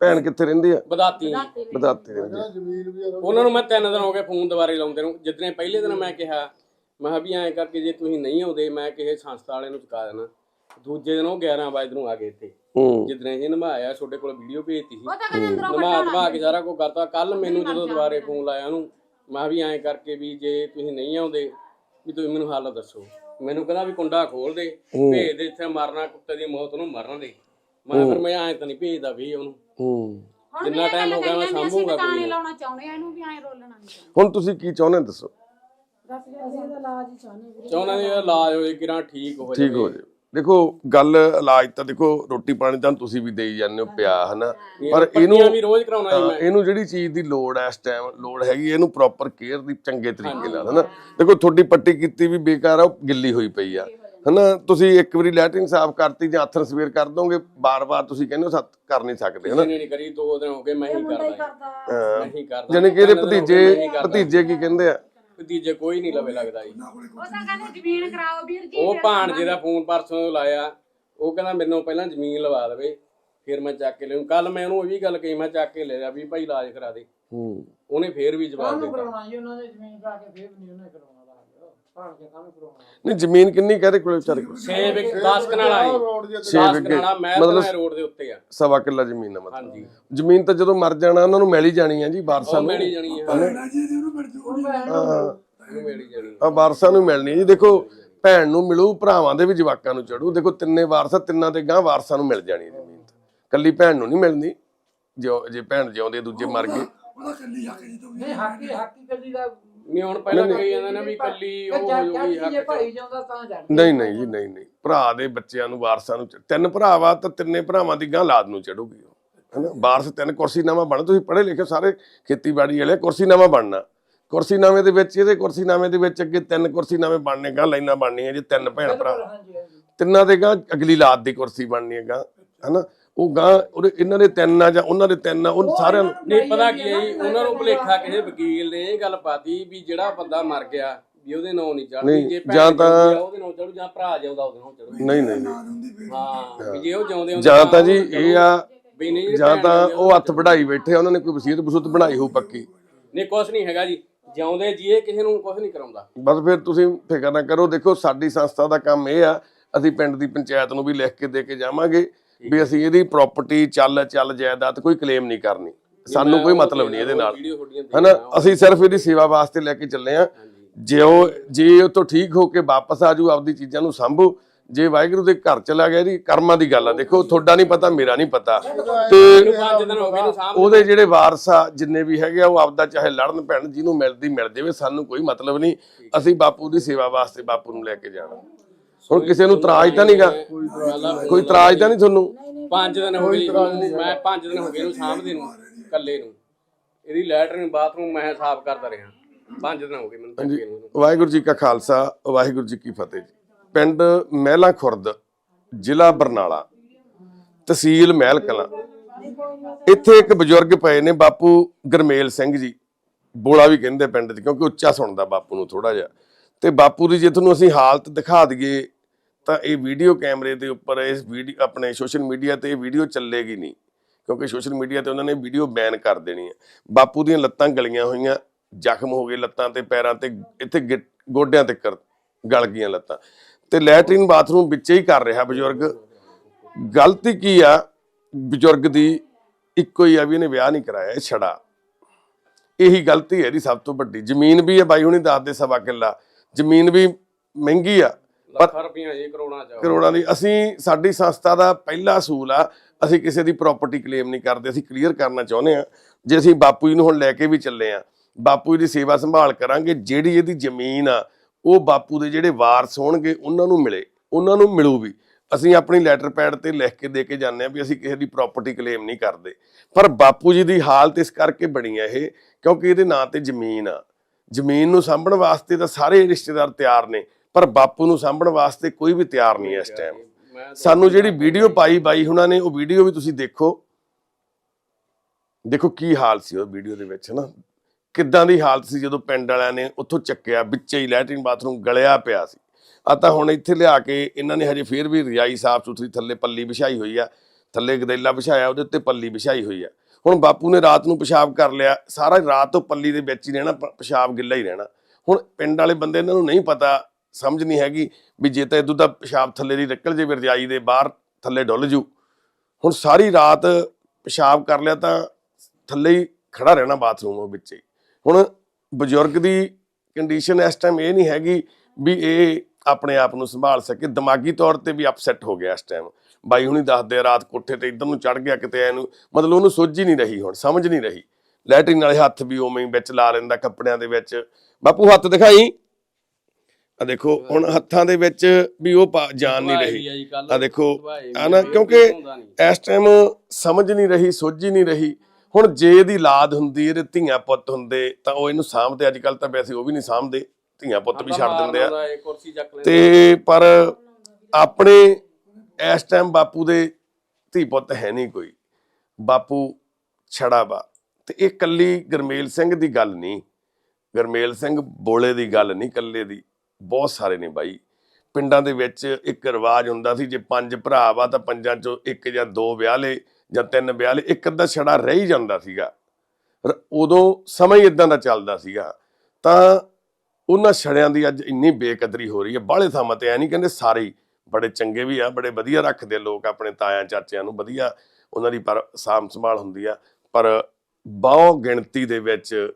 ਭੈਣ ਕਿੱਥੇ ਰਹਿੰਦੀ ਆ? ਬਦਾਤੀ। ਬਦਾਤੇ ਰਹਿੰਦੀ ਆ। ਉਹਨਾਂ ਨੂੰ ਮੈਂ ਤਿੰਨ ਦਿਨ ਹੋ ਗਏ ਫੋਨ ਦੁਬਾਰੇ ਲਾਉਂਦੇ ਨੂੰ। ਜਿੱਦਣੇ ਪਹਿਲੇ ਦਿਨ ਮੈਂ ਕਿਹਾ ਮੈਂ ਕਿਹਾ ਵੀ ਐਂ ਕਰਕੇ ਜੇ ਤੁਸੀਂ ਨਹੀਂ ਆਉਂਦੇ ਮੈਂ ਕਿਸੇ ਸੰਸਥਾ ਵਾਲੇ ਨੂੰ ਚੁਕਾ ਦੇਣਾ। ਦੂਜੇ ਦਿਨ ਉਹ 11 ਵਜੇ ਨੂੰ ਆ ਗਏ ਇੱਥੇ। ਹੂੰ। ਜਿੱਦਣੇ ਇਹ ਨਮਾਇਆ ਤੁਹਾਡੇ ਕੋਲ ਵੀਡੀਓ ਭੇਜਤੀ ਸੀ। ਉਹ ਤਾਂ ਕਹਿੰਦੇ ਅੰਦਰੋਂ ਨਮਾ ਧਮਾ ਕੇ ਸਾਰਾ ਕੁਝ ਕਰਤਾ। ਕੱਲ ਮੈਨੂੰ ਜਦੋਂ ਦੁਬਾਰੇ ਫੋਨ ਲਾਇਆ ਉਹਨੂੰ ਮੈਂ ਵੀ ਐਂ ਕਰਕੇ ਵੀ ਜੇ ਤੁਸੀਂ ਨਹੀਂ ਆਉਂਦੇ ਵੀ ਤੁਸੀਂ ਮੈਨੂੰ ਹੱਲ ਦੱਸੋ। ਮੈਨੂੰ ਕਹਿੰਦਾ ਵੀ ਕੁੰਡਾ ਖੋਲ ਦੇ ਭੇਜ ਦੇ ਇੱਥੇ ਮਰਨਾ ਕੁੱਤੇ ਦੀ ਮੌਤ ਨੂੰ ਮਰਨ ਦੇ। ਮੈਂ ਫਿਰ ਮੈਂ ਐਂ ਤਾਂ ਨਹੀਂ ਭੇਜਦਾ ਵੀ ਉਹਨੂੰ। ਹੂੰ। ਹੁਣ ਜਿੰਨਾ ਗੱਲ ਹੋ ਗਿਆ ਮੈਂ ਸਾਂਭੂਗਾ ਕੋਈ। ਲਾਉਣਾ ਚਾਹੁੰਦੇ ਆ ਇਹਨੂੰ ਵੀ ਐਂ ਰੋਲਣਾ ਨਹੀਂ ਚਾਹੁੰਦੇ। ਹੁਣ ਤੁਸੀਂ ਕੀ ਚਾਹੁੰਦੇ ਦੱਸੋ? ਅਸੀਂ ਇਹਦਾ ਇਲਾਜ ਹੀ ਚਾਹੁੰਦੇ ਵੀਰੇ। ਚਾਹੁੰਦਾ ਵੀ ਇਲਾਜ ਹੋਏ ਕਿਰਾਂ ਠੀਕ ਹੋ ਠੀਕ ਹੋ ਜਾਏ ਦੇਖੋ ਗੱਲ ਇਲਾਜ ਤਾਂ ਦੇਖੋ ਰੋਟੀ ਪਾਣੀ ਤਾਂ ਤੁਸੀਂ ਵੀ ਦੇਈ ਜਾਂਦੇ ਹੋ ਪਿਆ ਹਨਾ? ਪਰ ਇਹਨੂੰ ਵੀ ਰੋਜ਼ ਕਰਾਉਣਾ ਜੀ ਹਾਂ, ਮੈਂ। ਇਹਨੂੰ ਜਿਹੜੀ ਚੀਜ਼ ਦੀ ਲੋੜ ਹੈ ਇਸ ਟਾਈਮ ਲੋੜ ਹੈਗੀ ਇਹਨੂੰ ਪ੍ਰੋਪਰ ਕੇਅਰ ਦੀ ਚੰਗੇ ਤਰੀਕੇ ਨਾਲ ਹਨਾ? ਦੇਖੋ ਤੁਹਾਡੀ ਪੱਟੀ ਕੀਤੀ ਵੀ ਬੇਕਾਰ ਆ ਉਹ ਗਿੱਲੀ ਹੋਈ ਪਈ ਆ ਹਨਾ? ਤੁਸੀਂ ਇੱਕ ਵਾਰੀ ਲੈਟਰਿੰਗ ਸਾਫ਼ ਕਰਤੀ ਜਾਂ ਆਥਰ ਸਵੇਰ ਕਰ ਦੋਗੇ ਬਾਰ-ਬਾਰ ਤੁਸੀਂ ਕਹਿੰਦੇ ਹੋ ਸੱਤ ਕਰ ਨਹੀਂ ਸਕਦੇ ਹਨਾ? ਨਹੀਂ ਨਹੀਂ ਕਰੀ ਦੋ ਦਿਨ ਹੋ ਗਏ ਮੈਂ ਹੀ ਕਰਦਾ। ਮੈਂ ਹੀ ਕਰਦਾ। ਜਾਨੀ ਕਿ ਇਹਦੇ ਭਤੀਜੇ। ਭਤੀਜੇ ਕੀ ਕਹਿੰਦੇ ਆ? ਭਤੀਜੇ ਕੋਈ ਨਹੀਂ ਲਵੇ ਲੱਗਦਾ ਜੀ। ਉਹ ਤਾਂ ਕਹਿੰਦੇ ਜ਼ਮੀਨ ਕਰਾਓ ਵੀਰ ਜੀ ਉਹ ਫਿਰ ਭਾਣਜੇ ਦਾ ਫੋਨ ਪਰਸੋਂ ਲਾਇਆ ਉਹ ਕਹਿੰਦਾ ਮੈਨੂੰ ਪਹਿਲਾਂ ਜ਼ਮੀਨ ਲਵਾ ਦੇਵੇ ਫਿਰ ਮੈਂ ਚੱਕ ਕੇ ਲਿਆਉਂ ਕੱਲ ਮੈਂ ਉਹਨੂੰ ਇਹ ਵੀ ਗੱਲ ਕਹੀ ਮੈਂ ਚੱਕ ਕੇ ਲੈ ਜਾ ਵੀ ਭਾਈ ਇਲਾਜ ਕਰਾ ਦੇ। ਹੂੰ। ਉਹਨੇ ਫੇਰ ਵੀ ਜਵਾਬ ਦਿੱਤਾ। ਕਰਾਉਣਾ ਜੀ ਉਹਨਾਂ ਦੇ ਜ਼ਮੀਨ ਪਾ ਕੇ ਫੇਰ ਨਹੀਂ ਉਹਨੇ ਕਰਾਉਣਾ ਲਾਜ ਭਾਣ ਕੇ ਕੰਮ ਕਰਾਉਣਾ ਨਹੀਂ ਜ਼ਮੀਨ ਕਿੰਨੀ ਕਹਦੇ ਕੋਲੇ ਵਿਚਾਰੇ ਕੋਲ? 6 ਵਿਕ 10 ਕਨਾਲਾ ਰੋਡ ਜੇ। 6 10 ਵਿਗੇ ਕਨਾਲਾ ਮੈਂ ਮਤਲਬ ਤਾਂ ਰੋਡ ਦੇ ਉੱਤੇ ਆ। ਸਵਾ ਕਿੱਲਾ ਜ਼ਮੀਨ ਆ ਮਤਲਬ। ਹਾਂਜੀ। ਜ਼ਮੀਨ ਤਾਂ ਜਦੋਂ ਮਰ ਜਾਣਾ ਉਹਨਾਂ ਨੂੰ ਮਿਲ ਹੀ ਜਾਣੀ ਆ ਜੀ ਵਾਰਸਾਂ ਉਹ ਨੂੰ। ਜਾਣੀ ਆ। ਜਾਣੀ ਆ। ਵਾਰਸਾਂ ਨੂੰ ਮਿਲਣੀ ਜੀ। ਦੇਖੋ ਭੈਣ ਨੂੰ ਮਿਲੂ ਭਰਾਵਾਂ ਦੇ ਵੀ ਜਵਾਕਾਂ ਨੂੰ ਚੜੂ। ਦੇਖੋ ਤਿੰਨੇ ਵਾਰਸਾ ਤਿੰਨਾਂ ਦੇ ਗਾਂ ਵਾਰਸਾਂ ਨੂੰ ਮਿਲ ਜਾਣੀ ਹੈ ਜ਼ਮੀਨ ਤਾਂ। ਕੱਲੀ ਭੈਣ ਨੂੰ ਨਹੀਂ ਮਿਲਣੀ। ਜੋ ਜੇ ਭੈਣ ਜਿਉਂਦੇ ਦੂਜੇ ਮਰ ਗਏ। ਉਹਦਾ ਕੱਲੀ ਹੱਕ ਜੀ ਤੋਂ ਨਹੀਂ ਹਾਕੀ ਹਾਕੀ ਕੱਲੀ ਦਾ ਨਹੀਂ ਹੁਣ ਪਹਿਲਾਂ ਕਹੀ ਜਾਂਦੇ ਨੇ ਵੀ ਕੱਲੀ ਉਹ ਹੋ ਜੂਗੀ ਜੇ ਹੱਕ ਭਾਈ ਚ ਜਾਂਦਾ ਤਾਂ ਜਾ ਨਹੀਂ ਨਹੀਂ ਜੀ ਨਹੀਂ ਨਹੀਂ। ਭਰਾ ਦੇ ਬੱਚਿਆਂ ਨੂੰ ਵਾਰਸਾਂ ਨੂੰ ਚ- ਤਿੰਨ ਭਰਾਵਾ ਤਾਂ ਤਿੰਨੇ ਭਰਾਵਾਂ ਦੀ ਗਾਂ ਲਾਦ ਨੂੰ ਚੜੂਗੀ ਹੈਨਾ? ਵਾਰਸ ਤਿੰਨ ਕੁਰਸੀਨਾਮਾ ਬਣ ਤੁਸੀਂ ਪੜ੍ਹੇ ਲਿਖੇ ਸਾਰੇ ਖੇਤੀਬਾੜੀ ਵਾਲੇ ਕੁਰਸੀਨਾਮਾ ਬਣਨਾ। ਕੁਰਸੀਨਾਮੇ ਦੇ ਵਿੱਚ ਇਹਦੇ ਕੁਰਸੀਨਾਮੇ ਦੇ ਵਿੱਚ ਅੱਗੇ ਤਿੰਨ ਕੁਰਸੀਨਾਮੇ ਬਣਨੇ ਗਾਂ ਲਾਈਨਾਂ ਬਣਨੀਆਂ ਜੀ ਤਿੰਨ ਭੈਣ ਭਰਾ। ਹਾਂਜੀ ਹਾਂਜੀ। ਤਿੰਨਾਂ ਦੇ ਗਾਂ ਅਗਲੀ ਲਾਦ ਦੀ ਕੁਰਸੀ ਬਣਨੀ ਹੈ ਗਾਂ ਹਨਾ? ਉਹ ਗਾਂ ਉਹਦੇ ਇਹਨਾਂ ਦੇ ਤਿੰਨ ਆ ਜਾਂ ਉਹਨਾਂ ਦੇ ਤਿੰਨ ਆ ਉਹ ਸਾਰਿਆਂ ਨੂੰ ਨਹੀਂ ਪਤਾ ਕੀ ਹੈ ਜੀ ਉਹਨਾਂ ਨੂੰ ਭੁਲੇਖਾ ਕਿਸੇ ਵਕੀਲ ਨੇ ਇਹ ਗੱਲ ਪਾਤੀ ਵੀ ਜਿਹੜਾ ਬੰਦਾ ਮਰ ਗਿਆ ਵੀ ਉਹਦੇ ਨਾਂ ਨਹੀਂ ਚੜਦੀ ਨਹੀਂ, ਜੇ ਭੈਣ ਜਾਂ ਤਾਂ- ਆ, ਉਹਦੇ ਨਾਂ ਚੜੂ ਜਾਂ ਭਰਾ ਜਿਉਂਦਾ ਉਹਦੇ ਨਾਂ ਚੜੂ ਨਹੀਂ ਨਹੀਂ ਨਹੀਂ। ਹਾਂ ਵੀ ਜੇ ਉਹ ਜਿਉਂਦੇ ਹੁੰਦੇ ਜਾਂ ਤਾਂ ਜੀ ਇਹ ਆ ਵੀ ਨਹੀਂ ਜਿਹੜੀ ਜਾਂ ਭੈਣ ਤਾਂ ਉਹ ਹੱਥ ਵਢਾਈ ਬੈਠੇ ਆ, ਉਹਨਾਂ ਨੇ ਕੋਈ ਵਸੀਅਤ ਬਸੂਤ ਬਣਾਈ ਹੋਊ ਪੱਕੀ। ਨਹੀਂ ਕੁਛ ਨਹੀਂ ਹੈਗਾ ਜੀ ਜਿਉਂਦੇ ਜੀਏ ਕਿਸੇ ਨੂੰ ਕੁਛ ਨਹੀਂ ਕਰਾਉਂਦਾ। ਬਸ ਫਿਰ ਤੁਸੀਂ ਫਿਕਰ ਨਾ ਕਰੋ ਦੇਖੋ ਸਾਡੀ ਸੰਸਥਾ ਦਾ ਕੰਮ ਇਹ ਆ ਅਸੀਂ ਪਿੰਡ ਦੀ ਪੰਚਾਇਤ ਨੂੰ ਵੀ ਲਿਖ ਕੇ ਦੇ ਕੇ ਜਾਵਾਂਗੇ। ਵੀ ਅਸੀਂ ਇਹਦੀ ਪ੍ਰਾਪਰਟੀ ਚੱਲ ਚੱਲ ਜਾਇਦਾਦ ਕੋਈ ਕਲੇਮ ਨਹੀਂ ਕਰਨੀ। ਸਾਨੂੰ ਕੋਈ ਮਤਲਬ ਨਹੀਂ ਇਹਦੇ ਨਾਲ। ਹਨਾ? ਅਸੀਂ ਸਿਰਫ ਇਹਦੀ ਸੇਵਾ ਵਾਸਤੇ ਲੈ ਕੇ ਚੱਲੇ ਆ ਜੇ ਉਹ ਜੇ ਉਹ ਤੋਂ ਠੀਕ ਹੋ ਕੇ ਵਾਪਸ ਆਜੂ ਆਪਦੀ ਚੀਜ਼ਾਂ ਨੂੰ ਸੰਭੂ ਜੇ ਵਾਹਿਗੁਰੂ ਦੇ ਘਰ ਚਲਾ ਗਿਆ ਜੀ ਕਰਮਾਂ ਦੀ ਗੱਲ ਆ। ਦੇਖੋ ਤੁਹਾਡਾ ਨਹੀਂ ਪਤਾ ਮੇਰਾ ਨਹੀਂ ਪਤਾ। ਤੇ ਉਹਦੇ ਜਿਹੜੇ ਵਾਰਸ ਆ ਜਿੰਨੇ ਵੀ ਹੈਗੇ ਆ ਉਹ ਆਪਦਾ ਚਾਹੇ ਲੜਨ ਭੈਣ ਜਿਹਨੂੰ ਮਿਲਦੀ ਮਿਲ ਜਾਵੇ ਸਾਨੂੰ ਕੋਈ ਮਤਲਬ ਨਹੀਂ। ਅਸੀਂ ਬਾਪੂ ਦੀ ਸੇਵਾ ਵਾਸਤੇ ਬਾਪੂ ਨੂੰ ਲੈ ਕੇ ਜਾਣਾ। ਹੁਣ ਕਿਸੇ ਨੂੰ ਤਰਾਜ ਤਾਂ ਨਹੀਂਗਾ। ਕੋਈ ਤਰਾਜ ਤਾਂ ਨਹੀਂ ਤੁਹਾਨੂੰ? ਪੰਜ ਦਿਨ ਹੋ ਗਏ ਜੀ ਮੈਂ ਪੰਜ ਦਿਨ ਹੋ ਗਏ ਨੂੰ ਸਾਹਮਣੇ ਨੂੰ ਇਕੱਲੇ ਨੂੰ। ਇਹਦੀ ਲੈਟਰਿਨ ਬਾਥਰੂਮ ਮੈਂ ਸਾਫ਼ ਕਰਦਾ ਰਿਹਾ। ਪੰਜ ਦਿਨ ਹੋ ਗਏ ਮੈਨੂੰ ਹਾਂਜੀ। ਚੱਕੇ ਨੂੰ। ਵਾਹਿਗੁਰੂ ਜੀ ਕਾ ਖਾਲਸਾ ਵਾਹਿਗੁਰੂ ਜੀ ਕੀ ਫਤਿਹ ਜੀ। ਪਿੰਡ ਮਹਿਲਾ ਖੁਰਦ ਜ਼ਿਲ੍ਹਾ ਬਰਨਾਲਾ ਤਹਿਸੀਲ ਮਹਿਲ ਕਲਾਂ। ਇੱਥੇ ਇੱਕ ਬਜ਼ੁਰਗ ਪਏ ਨੇ ਬਾਪੂ ਗਰਮੇਲ ਸਿੰਘ ਜੀ। ਬੋਲਾ ਵੀ ਕਹਿੰਦੇ ਪਿੰਡ 'ਚ ਕਿਉਂਕਿ ਉੱਚਾ ਸੁਣਦਾ ਬਾਪੂ ਨੂੰ ਥੋੜਾ ਜਿਹਾ। ਤੇ ਬਾਪੂ ਦੀ ਜੇ ਤੁਹਾਨੂੰ ਅਸੀਂ ਹਾਲਤ ਦਿਖਾ ਦਈਏ ਤਾਂ ਇਹ ਵੀਡੀਓ ਕੈਮਰੇ ਦੇ ਉੱਪਰ ਇਸ ਵੀਡੀਓ ਆਪਣੇ ਸੋਸ਼ਲ ਮੀਡੀਆ ਤੇ ਇਹ ਵੀਡੀਓ ਚੱਲੇਗੀ ਨਹੀਂ। ਕਿਉਂਕਿ ਸੋਸ਼ਲ ਮੀਡੀਆ ਤੇ ਉਹਨਾਂ ਨੇ ਵੀਡੀਓ ਬੈਨ ਕਰ ਦੇਣੀ ਹੈ। ਬਾਪੂ ਦੀਆਂ ਲੱਤਾਂ ਗਲੀਆਂ ਹੋਈਆਂ, ਜ਼ਖਮ ਹੋ ਗਏ ਲੱਤਾਂ ਤੇ, ਪੈਰਾਂ ਤੇ, ਇੱਥੇ ਗਿ- ਗੋਡਿਆਂ ਤੇ ਗਲ ਗਈਆਂ ਲੱਤਾਂ। ਤੇ ਲੈਟਰਿਨ ਬਾਥਰੂਮ ਵਿੱਚ ਹੀ ਕਰ ਰਿਹਾ ਬਜ਼ੁਰਗ। ਗਲਤੀ ਕੀ ਆ? ਬਜ਼ੁਰਗ ਦੀ ਇੱਕੋ ਹੀ ਆ ਵੀ ਇਹਨੇ ਵਿਆਹ ਨਹੀਂ ਕਰਾਇਆ, ਇਹ ਛੜਾ। ਇਹੀ ਗਲਤੀ ਹੈ ਇਹਦੀ ਸਭ ਤੋਂ ਵੱਡੀ। ਜ਼ਮੀਨ ਵੀ ਹੈ ਬਾਈ ਹੁਣੀ ਦੱਸਦੇ ਸਵਾ ਕਿੱਲਾ। ਜ਼ਮੀਨ ਵੀ ਮਹਿੰਗੀ ਆ। ਲੱਖਾਂ ਰੁਪਈਆ ਜੀ ਕਰੋਨਾ ਚ ਕਰੋੜਾਂ ਦੀ ਅਸੀਂ ਸਾਡੀ ਸੰਸਥਾ ਦਾ ਪਹਿਲਾ ਅਸੂਲ ਆ ਅਸੀਂ ਕਿਸੇ ਦੀ ਪ੍ਰਾਪਰਟੀ ਕਲੇਮ ਨਹੀਂ ਕਰਦੇ ਅਸੀਂ ਕਲੀਅਰ ਕਰਨਾ ਚਾਹੁੰਦੇ ਆ ਜੇ ਅਸੀਂ ਬਾਪੂ ਜੀ ਨੂੰ ਹੁਣ ਲੈ ਕੇ ਵੀ ਚੱਲੇ ਆ ਬਾਪੂ ਜੀ ਦੀ ਸੇਵਾ ਸੰਭਾਲ ਕਰਾਂਗੇ ਜਿਹੜੀ ਇਹਦੀ ਜ਼ਮੀਨ ਆ ਉਹ ਬਾਪੂ ਦੇ ਜਿਹੜੇ ਵਾਰਸ ਹੋਣਗੇ ਉਹਨਾਂ ਨੂੰ ਮਿਲੇ ਉਹਨਾਂ ਨੂੰ ਮਿਲੂ ਵੀ ਅਸੀਂ ਆਪਣੀ ਲੈਟਰ ਪੈਡ ਤੇ ਲਿਖ ਕੇ ਦੇ ਕੇ ਜਾਂਦੇ ਆ ਵੀ ਅਸੀਂ ਕਿਸੇ ਦੀ ਪ੍ਰਾਪਰਟੀ ਕਲੇਮ ਨਹੀਂ ਕਰਦੇ। ਪਰ ਬਾਪੂ ਜੀ ਦੀ ਹਾਲਤ ਇਸ ਕਰਕੇ ਬਣੀ ਆ ਇਹ ਕਿਉਂਕਿ ਇਹਦੇ ਨਾਂ ਤੇ ਜ਼ਮੀਨ ਆ। ਜ਼ਮੀਨ ਨੂੰ ਸਾਂਭਣ ਵਾਸਤੇ ਤਾਂ ਸਾਰੇ ਰਿਸ਼ਤੇਦਾਰ ਤਿਆਰ ਨੇ। ਪਰ ਬਾਪੂ ਨੂੰ ਸਾਂਭਣ ਵਾਸਤੇ ਕੋਈ ਵੀ ਤਿਆਰ ਨਹੀਂ ਇਸ ਟਾਈਮ ਸਾਨੂੰ ਜਿਹੜੀ ਵੀਡੀਓ ਪਾਈ ਬਾਈ ਹੁਣਾਂ ਨੇ ਉਹ ਵੀਡੀਓ ਵੀ ਤੁਸੀਂ ਦੇਖੋ। ਦੇਖੋ ਕੀ ਹਾਲ ਸੀ ਉਹ ਵੀਡੀਓ ਦੇ ਵਿੱਚ ਹਨਾ? ਕਿੱਦਾਂ ਦੀ ਹਾਲਤ ਸੀ ਜਦੋਂ ਪਿੰਡ ਵਾਲਿਆਂ ਨੇ ਉੱਥੋਂ ਚੱਕਿਆ ਵਿੱਚੇ ਹੀ ਲੈਟਰਿਨ ਬਾਥਰੂਮ ਗਲਿਆ ਪਿਆ ਸੀ। ਆ ਤਾਂ ਹੁਣ ਇੱਥੇ ਲਿਆ ਕੇ ਇਹਨਾਂ ਨੇ ਹਜੇ ਫੇਰ ਵੀ ਰਜਾਈ ਸਾਫ਼ ਸੁਥਰੀ ਥੱਲੇ ਪੱਲੀ ਵਿਛਾਈ ਹੋਈ ਆ। ਥੱਲੇ ਗਦੈਲਾ ਵਿਛਾਇਆ ਉਹਦੇ ਉੱਤੇ ਪੱਲੀ ਵਿਛਾਈ ਹੋਈ ਆ। ਹੁਣ ਬਾਪੂ ਨੇ ਰਾਤ ਨੂੰ ਪਿਸ਼ਾਬ ਕਰ ਲਿਆ। ਸਾਰਾ ਰਾਤ ਤੋਂ ਪੱਲੀ ਦੇ ਵਿੱਚ ਹੀ ਰਹਿਣਾ ਪਿਸ਼ਾਬ ਗਿੱਲਾ ਹੀ ਰਹਿਣਾ। ਹੁਣ ਪਿੰਡ ਵਾਲੇ ਬੰਦੇ ਇਹਨਾਂ ਨੂੰ ਨਹੀਂ ਪਤਾ ਸਮਝ ਨਹੀਂ ਹੈਗੀ ਵੀ ਜੇ ਤਾਂ ਇਦੋਂ ਦਾ ਪਿਸ਼ਾਬ ਥੱਲੇ ਦੀ ਨਿਕਲ ਜੇ ਰਜਾਈ ਦੇ ਬਾਹਰ ਥੱਲੇ ਡੁੱਲ ਜੂ। ਹੁਣ ਸਾਰੀ ਰਾਤ ਪਿਸ਼ਾਬ ਕਰ ਲਿਆ ਤਾਂ ਥੱਲੇ ਹੀ ਖੜਾ ਰਹਿਣਾ ਬਾਥਰੂਮ ਵਿੱਚ। ਹੀ ਹੁਣ ਬਜ਼ੁਰਗ ਦੀ ਕੰਡੀਸ਼ਨ ਇਸ ਟਾਈਮ ਇਹ ਨਹੀਂ ਹੈਗੀ ਵੀ ਇਹ ਆਪਣੇ ਆਪ ਨੂੰ ਸੰਭਾਲ ਸਕੇ। ਦਿਮਾਗੀ ਤੌਰ ਤੇ ਵੀ ਅਪਸੈਟ ਹੋ ਗਿਆ ਇਸ ਟਾਈਮ ਬਾਈ ਹੁਣੀ ਦੱਸਦੇ ਰਾਤ ਕੋਠੇ ਤੇ ਇਧਰ ਨੂੰ ਚੜ ਗਿਆ ਕਿਤੇ ਐਨੂੰ, ਮਤਲਬ ਉਹਨੂੰ ਸੋਝ ਹੀ ਨਹੀਂ ਰਹੀ ਹੁਣ, ਸਮਝ ਨਹੀਂ ਰਹੀ। ਲੈਟਰਿਨ ਵਾਲੇ ਹੱਥ ਵੀ ਉਵੇਂ ਹੀ ਵਿੱਚ ਲਾ ਲੈਂਦਾ ਕੱਪੜਿਆਂ ਦੇ ਵਿੱਚ। ਬਾਪੂ ਹੱਥ ਦਿਖਾਈ। ਆ ਦੇਖੋ ਹੁਣ ਹੱਥਾਂ ਦੇ ਵਿੱਚ ਵੀ ਉਹ ਜਾਨ ਨਹੀਂ ਰਹੀ। ਆ ਦੇਖੋ ਆ ਨਾ? ਕਿਉਂਕਿ ਇਸ ਟਾਈਮ ਸਮਝ ਨਹੀਂ ਰਹੀ ਸੋਝੀ ਨਹੀਂ ਰਹੀ। ਹੁਣ ਜੇ ਇਹਦੀ ਔਲਾਦ ਹੁੰਦੀ ਇਹਦੇ ਧੀਆਂ ਪੁੱਤ ਹੁੰਦੇ ਤਾਂ ਉਹ ਇਹਨੂੰ ਸਾਂਭਦੇ। ਅੱਜ ਕੱਲ ਤਾਂ ਵੈਸੇ ਉਹ ਵੀ ਨਹੀਂ ਸਾਂਭਦੇ। ਧੀਆਂ ਪੁੱਤ ਵੀ ਛੱਡ ਦਿੰਦੇ ਆ। ਲੈਂਦਾ ਤੇ ਪਰ ਆਪਣੇ ਇਸ ਟਾਈਮ ਬਾਪੂ ਦੇ ਧੀ ਪੁੱਤ ਹੈ ਨਹੀਂ ਕੋਈ। ਬਾਪੂ ਛੜਾ ਵਾ। ਤੇ ਇਹ ਕੱਲੀ ਗਰਮੇਲ ਸਿੰਘ ਦੀ ਗੱਲ ਨਹੀਂ। ਗਰਮੇਲ ਸਿੰਘ ਬੋਲੇ ਦੀ ਗੱਲ ਨਹੀਂ ਕੱਲੇ ਦੀ। ਬਹੁਤ ਸਾਰੇ ਨੇ ਬਾਈ। ਪਿੰਡਾਂ ਦੇ ਵਿੱਚ ਇੱਕ ਰਿਵਾਜ ਹੁੰਦਾ ਸੀ, ਜੇ ਪੰਜ ਭਰਾ ਵਾ ਤਾਂ ਪੰਜਾਂ ਚੋਂ ਇੱਕ ਜਾਂ ਦੋ ਵਿਆਹ ਲਏ ਜਾਂ ਤਿੰਨ ਵਿਆਹ ਲਏ, ਇੱਕ ਅੱਧਾ ਛੜਾ ਰਹਿ ਹੀ ਜਾਂਦਾ ਸੀਗਾ। ਉਦੋਂ ਸਮਾਂ ਹੀ ਇਦਾਂ ਦਾ ਚੱਲਦਾ ਸੀਗਾ। ਤਾਂ ਉਹਨਾਂ ਛੜਿਆਂ ਦੀ ਅੱਜ ਇੰਨੀ ਬੇਕਦਰੀ ਹੋ ਰਹੀ ਹੈ, ਬਾਹਲੇ ਥਾਵਾਂ ਤੇ ਐ ਨਹੀਂ ਕਹਿੰਦੇ ਸਾਰੇ ਬੜੇ ਚੰਗੇ ਵੀ ਆ, ਬੜੇ ਵਧੀਆ ਰੱਖਦੇ ਲੋਕ ਆਪਣੇ ਤਾਇਆਂ ਚਾਚਿਆਂ ਨੂੰ, ਵਧੀਆ ਉਹਨਾਂ ਦੀ ਪਰ ਸਾਂਭ ਸੰਭਾਲ ਹੁੰਦੀ ਆ। ਪਰ ਬਹੁ ਗਿਣਤੀ ਦੇ ਵਿੱਚ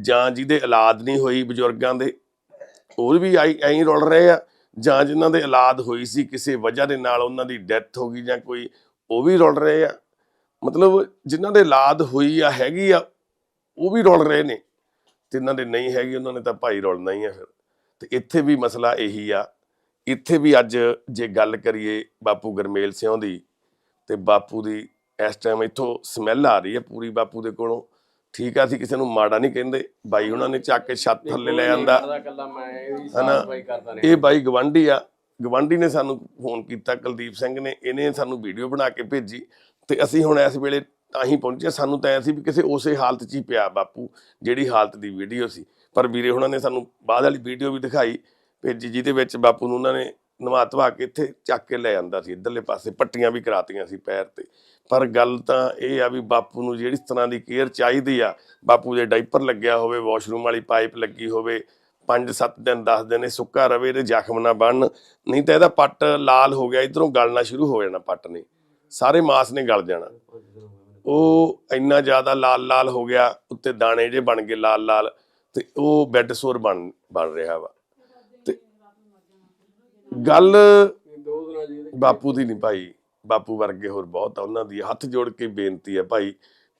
ਜਾਂ ਜਿਹਦੇ ਔਲਾਦ ਨਹੀਂ ਹੋਈ ਬਜ਼ੁਰਗਾਂ ਦੇ ਉਹ ਵੀ ਆਈ ਐਂ ਹੀ ਰੁਲ ਰਹੇ ਆ, ਜਾਂ ਜਿਨ੍ਹਾਂ ਦੇ ਔਲਾਦ ਹੋਈ ਸੀ ਕਿਸੇ ਵਜ੍ਹਾ ਦੇ ਨਾਲ ਉਹਨਾਂ ਦੀ ਡੈਥ ਹੋ ਗਈ ਜਾਂ ਕੋਈ, ਉਹ ਵੀ ਰੁਲ ਰਹੇ ਆ। ਮਤਲਬ ਜਿਨ੍ਹਾਂ ਦੇ ਔਲਾਦ ਹੋਈ ਆ, ਹੈਗੀ ਆ, ਉਹ ਵੀ ਰੁਲ ਰਹੇ ਨੇ। ਤੇ ਇਹਨਾਂ ਦੇ ਨਹੀਂ ਹੈਗੀ ਉਹਨਾਂ ਨੇ ਤਾਂ ਭਾਈ ਰੁਲਣਾ ਹੀ ਆ ਫਿਰ। ਤੇ ਇੱਥੇ ਵੀ ਮਸਲਾ ਇਹੀ ਆ। ਇੱਥੇ ਵੀ ਅੱਜ ਜੇ ਗੱਲ ਕਰੀਏ ਬਾਪੂ ਗਰਮੇਲ ਸਿੰਘ ਦੀ, ਤੇ ਬਾਪੂ ਦੀ ਇਸ ਟਾਈਮ ਇੱਥੋਂ ਸਮੈਲ ਆ ਰਹੀ ਹੈ ਪੂਰੀ ਬਾਪੂ ਦੇ ਕੋਲੋਂ। ਠੀਕ ਆ ਅਸੀਂ ਕਿਸੇ ਨੂੰ ਮਾੜਾ ਨਹੀਂ ਕਹਿੰਦੇ। ਬਾਈ ਉਹਨਾਂ ਨੇ ਚੱਕ ਕੇ ਛੱਤ ਥੱਲੇ ਲੈ ਜਾਂਦਾ ਹਨਾ? ਇਹ ਬਾਈ ਗਵੰਡੀ ਆ। ਗਵੰਡੀ ਨੇ ਸਾਨੂੰ ਫੋਨ ਕੀਤਾ ਕੁਲਦੀਪ ਸਿੰਘ ਨੇ। ਇਹਨੇ ਸਾਨੂੰ ਵੀਡੀਓ ਬਣਾ ਕੇ ਭੇਜੀ। ਤੇ ਅਸੀਂ ਹੁਣ ਇਸ ਵੇਲੇ ਤਾਂ ਹੀ ਪਹੁੰਚੇ ਸਾਨੂੰ ਤਾਂ ਐ ਸੀ ਵੀ ਕਿਸੇ ਉਸੇ ਹਾਲਤ 'ਚ ਹੀ ਪਿਆ ਬਾਪੂ ਜਿਹੜੀ ਹਾਲਤ ਦੀ ਵੀਡੀਓ ਸੀ। ਪਰ ਵੀਰੇ ਉਹਨਾਂ ਨੇ ਸਾਨੂੰ ਬਾਅਦ ਵਾਲੀ ਵੀਡੀਓ ਵੀ ਦਿਖਾਈ ਭੇਜੀ ਜਿਹਦੇ ਵਿੱਚ ਬਾਪੂ ਨੂੰ ਉਹਨਾਂ ਨੇ ਨਵਾ ਧਵਾ ਕੇ ਇੱਥੇ ਚੱਕ ਕੇ ਲੈ ਜਾਂਦਾ ਸੀ, ਇਧਰਲੇ ਪਾਸੇ ਪੱਟੀਆਂ ਵੀ ਕਰਾਤੀਆਂ ਸੀ ਪੈਰ ਤੇ। ਪਰ ਗੱਲ ਤਾਂ ਇਹ ਆ ਵੀ ਬਾਪੂ ਨੂੰ ਜਿਹੜੀ ਤਰ੍ਹਾਂ ਦੀ ਕੇਅਰ ਚਾਹੀਦੀ ਆ, ਬਾਪੂ ਦੇ ਡਾਈਪਰ ਲੱਗਿਆ ਹੋਵੇ, ਵਾਸ਼ਰੂਮ ਵਾਲੀ ਪਾਈਪ ਲੱਗੀ ਹੋਵੇ 5-7 ਦਿਨ 10 ਦਿਨ ਇਹ ਸੁੱਕਾ ਰਵੇ ਤੇ ਜ਼ਖਮ ਨਾ ਬਣਨ, ਨਹੀਂ ਤਾਂ ਇਹਦਾ ਪੱਟ ਲਾਲ ਹੋ ਗਿਆ, ਇਧਰੋਂ ਗਲਣਾ ਸ਼ੁਰੂ ਹੋ ਜਾਣਾ ਪੱਟ ਨੇ, ਸਾਰੇ ਮਾਸ ਨੇ ਗਲ ਜਾਣਾ। ਉਹ ਇੰਨਾ ਜ਼ਿਆਦਾ ਲਾਲ ਲਾਲ ਹੋ ਗਿਆ, ਉੱਤੇ ਦਾਣੇ ਜੇ ਬਣ ਗਏ ਲਾਲ ਲਾਲ, ਤੇ ਉਹ ਬੈੱਡ ਸੋਰ ਬਣ ਬਣ ਰਿਹਾ ਵਾ। ਗੱਲ ਬਾਪੂ ਦੀ ਨਹੀਂ ਭਾਈ। ਬਾਪੂ ਵਰਗੇ ਹੋਰ ਬਹੁਤ ਆ, ਉਹਨਾਂ ਦੀ। ਹੱਥ ਜੋੜ ਕੇ ਬੇਨਤੀ ਆ ਭਾਈ।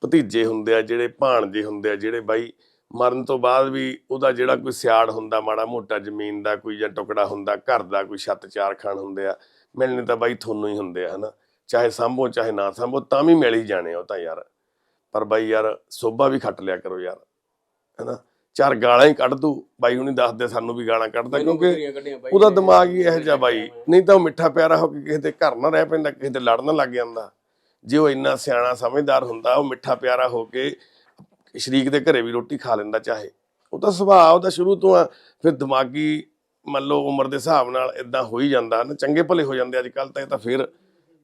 ਭਤੀਜੇ ਹੁੰਦੇ ਆ ਜਿਹੜੇ, ਭਾਣਜੇ ਹੁੰਦੇ ਆ ਜਿਹੜੇ ਬਾਈ, ਮਰਨ ਤੋਂ ਬਾਅਦ ਵੀ ਉਹਦਾ ਜਿਹੜਾ ਕੋਈ ਸਿਆੜ ਹੁੰਦਾ, ਮਾੜਾ ਮੋਟਾ ਜ਼ਮੀਨ ਦਾ ਕੋਈ ਜਾਂ ਟੁਕੜਾ ਹੁੰਦਾ, ਘਰ ਦਾ ਕੋਈ ਛੱਤ ਚਾਰ ਖਾਣ ਹੁੰਦੇ ਆ, ਮਿਲਣੇ ਤਾਂ ਬਾਈ ਤੁਹਾਨੂੰ ਹੀ ਹੁੰਦੇ ਆ, ਹਨਾ। ਚਾਹੇ ਸੰਭੋ, ਚਾਹੇ ਨਾ ਸੰਭੋ, ਤਾਂ ਵੀ ਮਿਲ ਹੀ ਜਾਣੇ ਆ ਉਹ ਤਾਂ ਯਾਰ। ਪਰ ਬਾਈ ਯਾਰ, ਸੋਭਾ ਵੀ ਖੱਟ ਲਿਆ ਕਰੋ ਯਾਰ, ਹਨਾ। ਚਾਰ ਗਾਲਾਂ ਹੀ ਕੱਢ ਦੂ ਬਾਈ ਹੁਣੀ ਦੱਸਦੇ ਸਾਨੂੰ ਵੀ ਗਾਲਾਂ ਕੱਢਦਾ ਕਿਉਂਕਿ ਉਹਦਾ। ਦਿਮਾਗ ਹੀ ਇਹੋ ਜਿਹਾ ਬਾਈ। ਨਹੀਂ ਤਾਂ ਉਹ ਮਿੱਠਾ ਪਿਆਰਾ ਹੋ ਕੇ ਕਿਸੇ ਦੇ ਘਰ ਨਾ ਰਹਿ ਪੈਂਦਾ ਕਿਸੇ ਦੇ ਲੜਨ ਲੱਗ ਜਾਂਦਾ। ਜੇ ਉਹ ਇੰਨਾ ਸਿਆਣਾ ਸਮਝਦਾਰ ਹੁੰਦਾ ਉਹ ਮਿੱਠਾ ਪਿਆਰਾ ਹੋ ਕੇ ਸ਼ਰੀਕ ਦੇ ਘਰੇ ਵੀ ਰੋਟੀ ਖਾ ਲੈਂਦਾ ਚਾਹੇ। ਉਹ ਤਾਂ ਸੁਭਾਅ ਉਹਦਾ ਸ਼ੁਰੂ ਤੋਂ ਆ ਫਿਰ ਦਿਮਾਗੀ ਮੰਨ ਲਓ ਉਮਰ ਦੇ ਹਿਸਾਬ ਨਾਲ ਇਦਾਂ ਹੋ ਹੀ ਜਾਂਦਾ। ਨਾ ਚੰਗੇ ਭਲੇ ਹੋ ਜਾਂਦੇ ਅੱਜ ਕੱਲ ਤਾਂ ਇਹ ਤਾਂ ਫਿਰ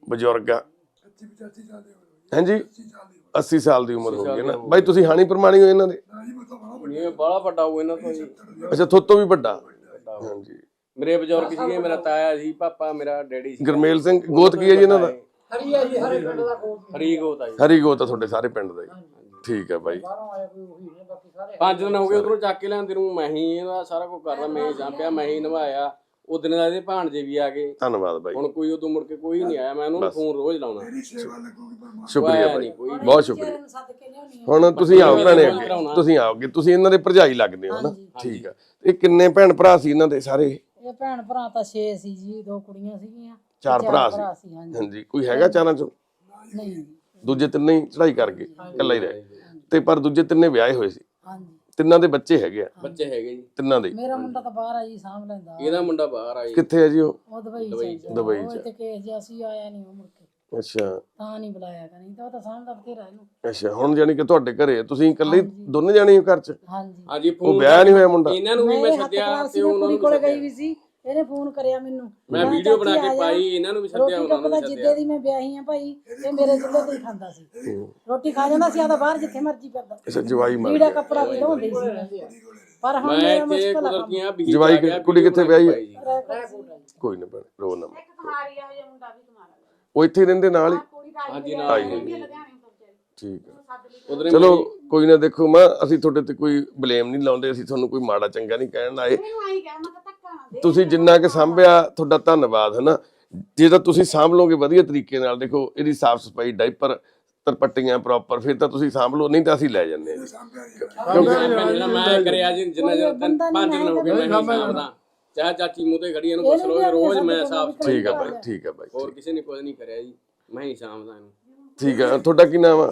ਬਜ਼ੁਰਗ ਆ। 25 85 ਸਾਲ ਦੇ ਹੋਏ ਹਾਂਜੀ 80 ਸਾਲ ਦੇ 80 ਸਾਲ ਦੀ ਉਮਰ ਹੋ ਗਈ। ਨਾ ਬਾਈ ਤੁਸੀਂ ਹਾਣੀ ਪ੍ਰਮਾਣੀ ਹੋ ਇਹਨਾਂ ਦੇ? ਨਹੀਂ ਇਹ ਬੜਾ ਵੱਡਾ ਹੋਊ ਇਹਨਾਂ ਤੋਂ ਜੀ। ਅੱਛਾ ਥੋਤੋਂ ਵੀ ਵੱਡਾ? ਹਾਂਜੀ। ਮੇਰੇ ਬਜ਼ੁਰਗ ਸੀਗੇ ਮੇਰਾ ਤਾਇਆ ਸੀ ਪਾਪਾ ਮੇਰਾ ਡੈਡੀ ਸੀ ਗਰਮੇਲ ਸਿੰਘ ਗੋਤ ਕੀ ਹੈ ਜੀ ਇਹਨਾਂ ਦਾ? ਹਰੀਆ ਜੀ ਹਰੇ ਪਿੰਡ ਦਾ ਕੋਲ ਹਰੀਕ ਹੋਤਾ ਜੀ। ਹਰੀ ਗੋਤ ਆ ਤੁਹਾਡੇ ਸਾਰੇ ਪਿੰਡ ਦਾ ਜੀ। ਠੀਕ ਹੈ ਬਾਈ। ਬਾਹਰੋਂ ਆਇਆ ਕੋਈ ਉਹੀ ਨੇ ਬਾਕੀ ਸਾਰੇ ਪੰਜ ਦਿਨ ਹੋ ਗਏ ਉਧਰੋਂ ਚੱਕ ਕੇ ਲਿਆਂਦੇ ਨੂੰ ਮੈਂ ਹੀ ਇਹਦਾ ਸਾਰਾ ਕੁਝ ਕਰਦਾ ਮੈਂ ਹੀ ਸਾਂਭਿਆ ਮੈਂ ਹੀ ਨਵਾਇਆ ਉਹ ਦਿਨ ਦਾ ਇਹਦੇ ਭਾਣਜੇ ਵੀ ਆ ਗਏ। ਧੰਨਵਾਦ ਬਾਈ। ਹੁਣ ਕੋਈ ਉਦੋਂ ਮੁੜ ਕੇ ਕੋਈ ਨਹੀਂ ਆਇਆ ਮੈਂ ਉਹਨੂੰ ਫੋਨ ਰੋਜ਼ ਲਾਉਣਾ। ਸ਼ੁਕਰੀਆ ਬਾਈ। ਬਹੁਤ ਸ਼ੁਕਰੀਆ। ਹੁਣ ਤੁਸੀਂ ਆਓ ਭੈਣੇ ਅੱਗੇ। ਤੁਸੀਂ ਆਓਗੇ ਤੁਸੀਂ ਇਹਨਾਂ ਦੇ ਭਰਜਾਈ ਲੱਗਦੇ ਹੋ ਨਾ ਠੀਕ ਆ। ਇਹ ਕਿੰਨੇ ਭੈਣ ਭਰਾ ਸੀ ਇਹਨਾਂ ਦੇ ਸਾਰੇ? ਇਹ ਭੈਣ ਭਰਾ ਤਾਂ 6 ਸੀ ਜੀ ਦੋ ਕੁੜੀਆਂ ਸੀਗੀਆਂ। ਚਾਰ ਭਰਾ ਸੀ। ਹਾਂਜੀ। ਕੋਈ ਹੈਗਾ ਚਾਰਾਂ ਚੋਂ? ਨਹੀਂ। ਦੂਜੇ ਤਿੰਨੇ ਹੀ ਚੜਾਈ ਕਰ ਗਏ ਇਕੱਲਾ ਹੀ ਰਹਿ। ਤੇ ਪਰ ਦੂਜੇ ਤਿੰਨੇ ਵਿਆਹੇ ਹੋਏ ਸੀ। ਹਾਂਜੀ। ਤਿੰਨਾਂ ਦੇ ਬੱਚੇ ਹੈਗੇ ਆ। ਬੱਚੇ ਹੈਗੇ ਜੀ। ਤਿੰਨਾਂ ਦੇ। ਮੇਰਾ ਮੁੰਡਾ ਤਾਂ ਬਾਹਰ ਆ ਜੀ ਸਾਂਭ ਲੈਂਦਾ। ਇਹਦਾ ਮੁੰਡਾ ਬਾਹਰ ਆ ਜੀ। ਕਿੱਥੇ ਹੈ ਜੀ ਉਹ? ਉਹ ਦਵਾਈ ਚ ਦੁਬਈ ਉਹ ਚ। ਤੇ ਕੇਸ ਜਿਹਾ ਸੀ ਆਇਆ ਨਹੀਂ ਉਹ ਮੁੜ ਕੇ। ਅੱਛਾ। ਤਾਂ ਨਹੀਂ ਬੁਲਾਇਆ ਕਾ ਨਹੀਂ ਤਾਂ ਉਹ ਤਾਂ ਸਾਂਭਦਾ ਬਥੇਰਾ ਇਹਨੂੰ। ਅੱਛਾ ਹੁਣ ਜਾਨੀ ਕਿ ਤੁਹਾਡੇ ਘਰੇ ਆ, ਤੁਸੀਂ ਇਕੱਲੇ ਹੀ ਦੋਨੇ ਜਾਣੇ ਹੋ ਘਰ 'ਚ? ਹਾਂਜੀ। ਹਾਂਜੀ ਉਹ ਫੋਨ ਵਿਆਹ ਨਹੀਂ ਹੋਇਆ ਮੁੰਡਾ? ਇਹਨਾਂ ਨੂੰ ਵੀ ਮੈਂ ਹੱਥ ਸੱਦਿਆ ਸੀ ਤੇ ਉਹਨਾਂ ਕੁੜੀ ਨੂੰ ਕੋਲੇ ਗਈ ਵੀ ਸੀ। ਇਹਨੇ ਫੋਨ ਕਰਿਆ ਮੈਨੂੰ। ਮੈਂ ਵੀਡੀਓ ਬਣਾ ਕੇ। ਪਾਈ ਇਹਨਾਂ ਨੂੰ ਵੀ ਸੱਦਿਆ ਉਹਨਾਂ ਨੂੰ ਵੀ ਜਿੱਦੇ ਦੀ ਮੈਂ ਵਿਆਹੀ ਆ ਭਾਈ ਇਹ ਮੇਰੇ ਚੁੱਲ੍ਹੇ ਤੇ ਹੀ ਖਾਂਦਾ ਸੀ। ਰੋਟੀ ਖਾ ਜਾਂਦਾ ਸੀ ਆਦਾ ਬਾਹਰ ਜਿੱਥੇ ਮਰਜ਼ੀ ਫਿਰਦਾ। ਅੱਛਾ ਜਵਾਈ ਮਰ ਗਿਆ। ਕੱਪੜਾ ਵੀ ਧੋਂਦੇ ਸੀ। ਪਰ ਹੁਣ ਮੈਂ ਮੇਰਾ ਮੁਸ਼ਕਲ ਆ ਕੁਦਰਤੀਆਂ ਵੀ ਜਵਾਈ ਕੁੜੀ ਕਿੱਥੇ ਵਿਆਹੀ ਹੈ? ਕੋਈ ਨਾ ਭੈਣ ਰੋ ਨਾ। ਇੱਕ ਕੁਮਾਰੀ ਆ ਜਿਹਾ ਮੁੰਡਾ ਵੀ ਤੁਹਾਡਾ ਉਹ ਇੱਥੇ ਹੀ ਰਹਿੰਦੇ ਨਾਲ ਹੀ। ਕੁੜੀ ਦਾ ਹਾਂਜੀ ਨਾਲ ਆਈ ਲੁਧਿਆਣੇ ਤੋਂ ਵਿਚਾਰੀ। ਠੀਕ ਆ। ਸੱਦ ਲਈ। ਉਧਰੇ ਚਲੋ ਕੋਈ ਨਾ ਦੇਖੋ ਮੈਂ ਅਸੀਂ ਤੁਹਾਡੇ ਤੇ ਕੋਈ ਬਲੇਮ ਨਹੀਂ ਲਾਉਂਦੇ ਅਸੀਂ ਤੁਹਾਨੂੰ ਕੋਈ ਮਾੜਾ ਚੰਗਾ ਨਹੀਂ ਕਹਿਣ ਆਏ। ਮੈਨੂੰ ਆਈ ਕਹਿ ਮੈਂ ਕਿਹਾ ਤੁਸੀਂ ਜਿੰਨਾ ਕਿ ਸਾਂਭਿਆ ਤੁਹਾਡਾ ਧੰਨਵਾਦ ਹਨਾ? ਜੇ ਤਾਂ ਤੁਸੀਂ ਸਾਂਭ ਲਓਗੇ ਵਧੀਆ ਤਰੀਕੇ ਨਾਲ ਦੇਖੋ ਇਹਦੀ ਸਾਫ਼ ਸਫ਼ਾਈ ਡਾਈਪਰ ਤਰਪੱਟੀਆਂ ਪ੍ਰੋਪਰ ਫਿਰ ਤਾਂ ਤੁਸੀਂ ਸਾਂਭ ਲਓ ਨਹੀਂ ਤਾਂ ਅਸੀਂ ਲੈ ਜੰਨੇ ਆ ਜਿਹੜਾ ਮੈਂ ਕਰਿਆ ਜੀ ਜਿੰਨਾ ਬੰਦਾ ਪੰਜ ਦਿਨ ਹੋ ਗਏ ਮੈਂ ਸਾਂਭਦਾ। ਚਾਹ ਚਾਚੀ ਮੂੰਹ ਤੇ ਖੜੀ ਇਹਨੂੰ ਪੁੱਛ ਲਓ ਰੋਜ਼ ਮੈਂ ਸਾਫ਼ ਠੀਕ ਆ ਬਾਈ ਠੀਕ ਆ ਬਾਈ ਹੋਰ ਕਿਸੇ ਨੇ ਕੁਝ ਨਹੀਂ ਕਰਿਆ ਜੀ ਮੈਂ ਹੀ ਸਾਂਭਦਾ ਇਹਨੂੰ। ਠੀਕ ਆ। ਤੁਹਾਡਾ ਕੀ ਨਾਮ ਆ?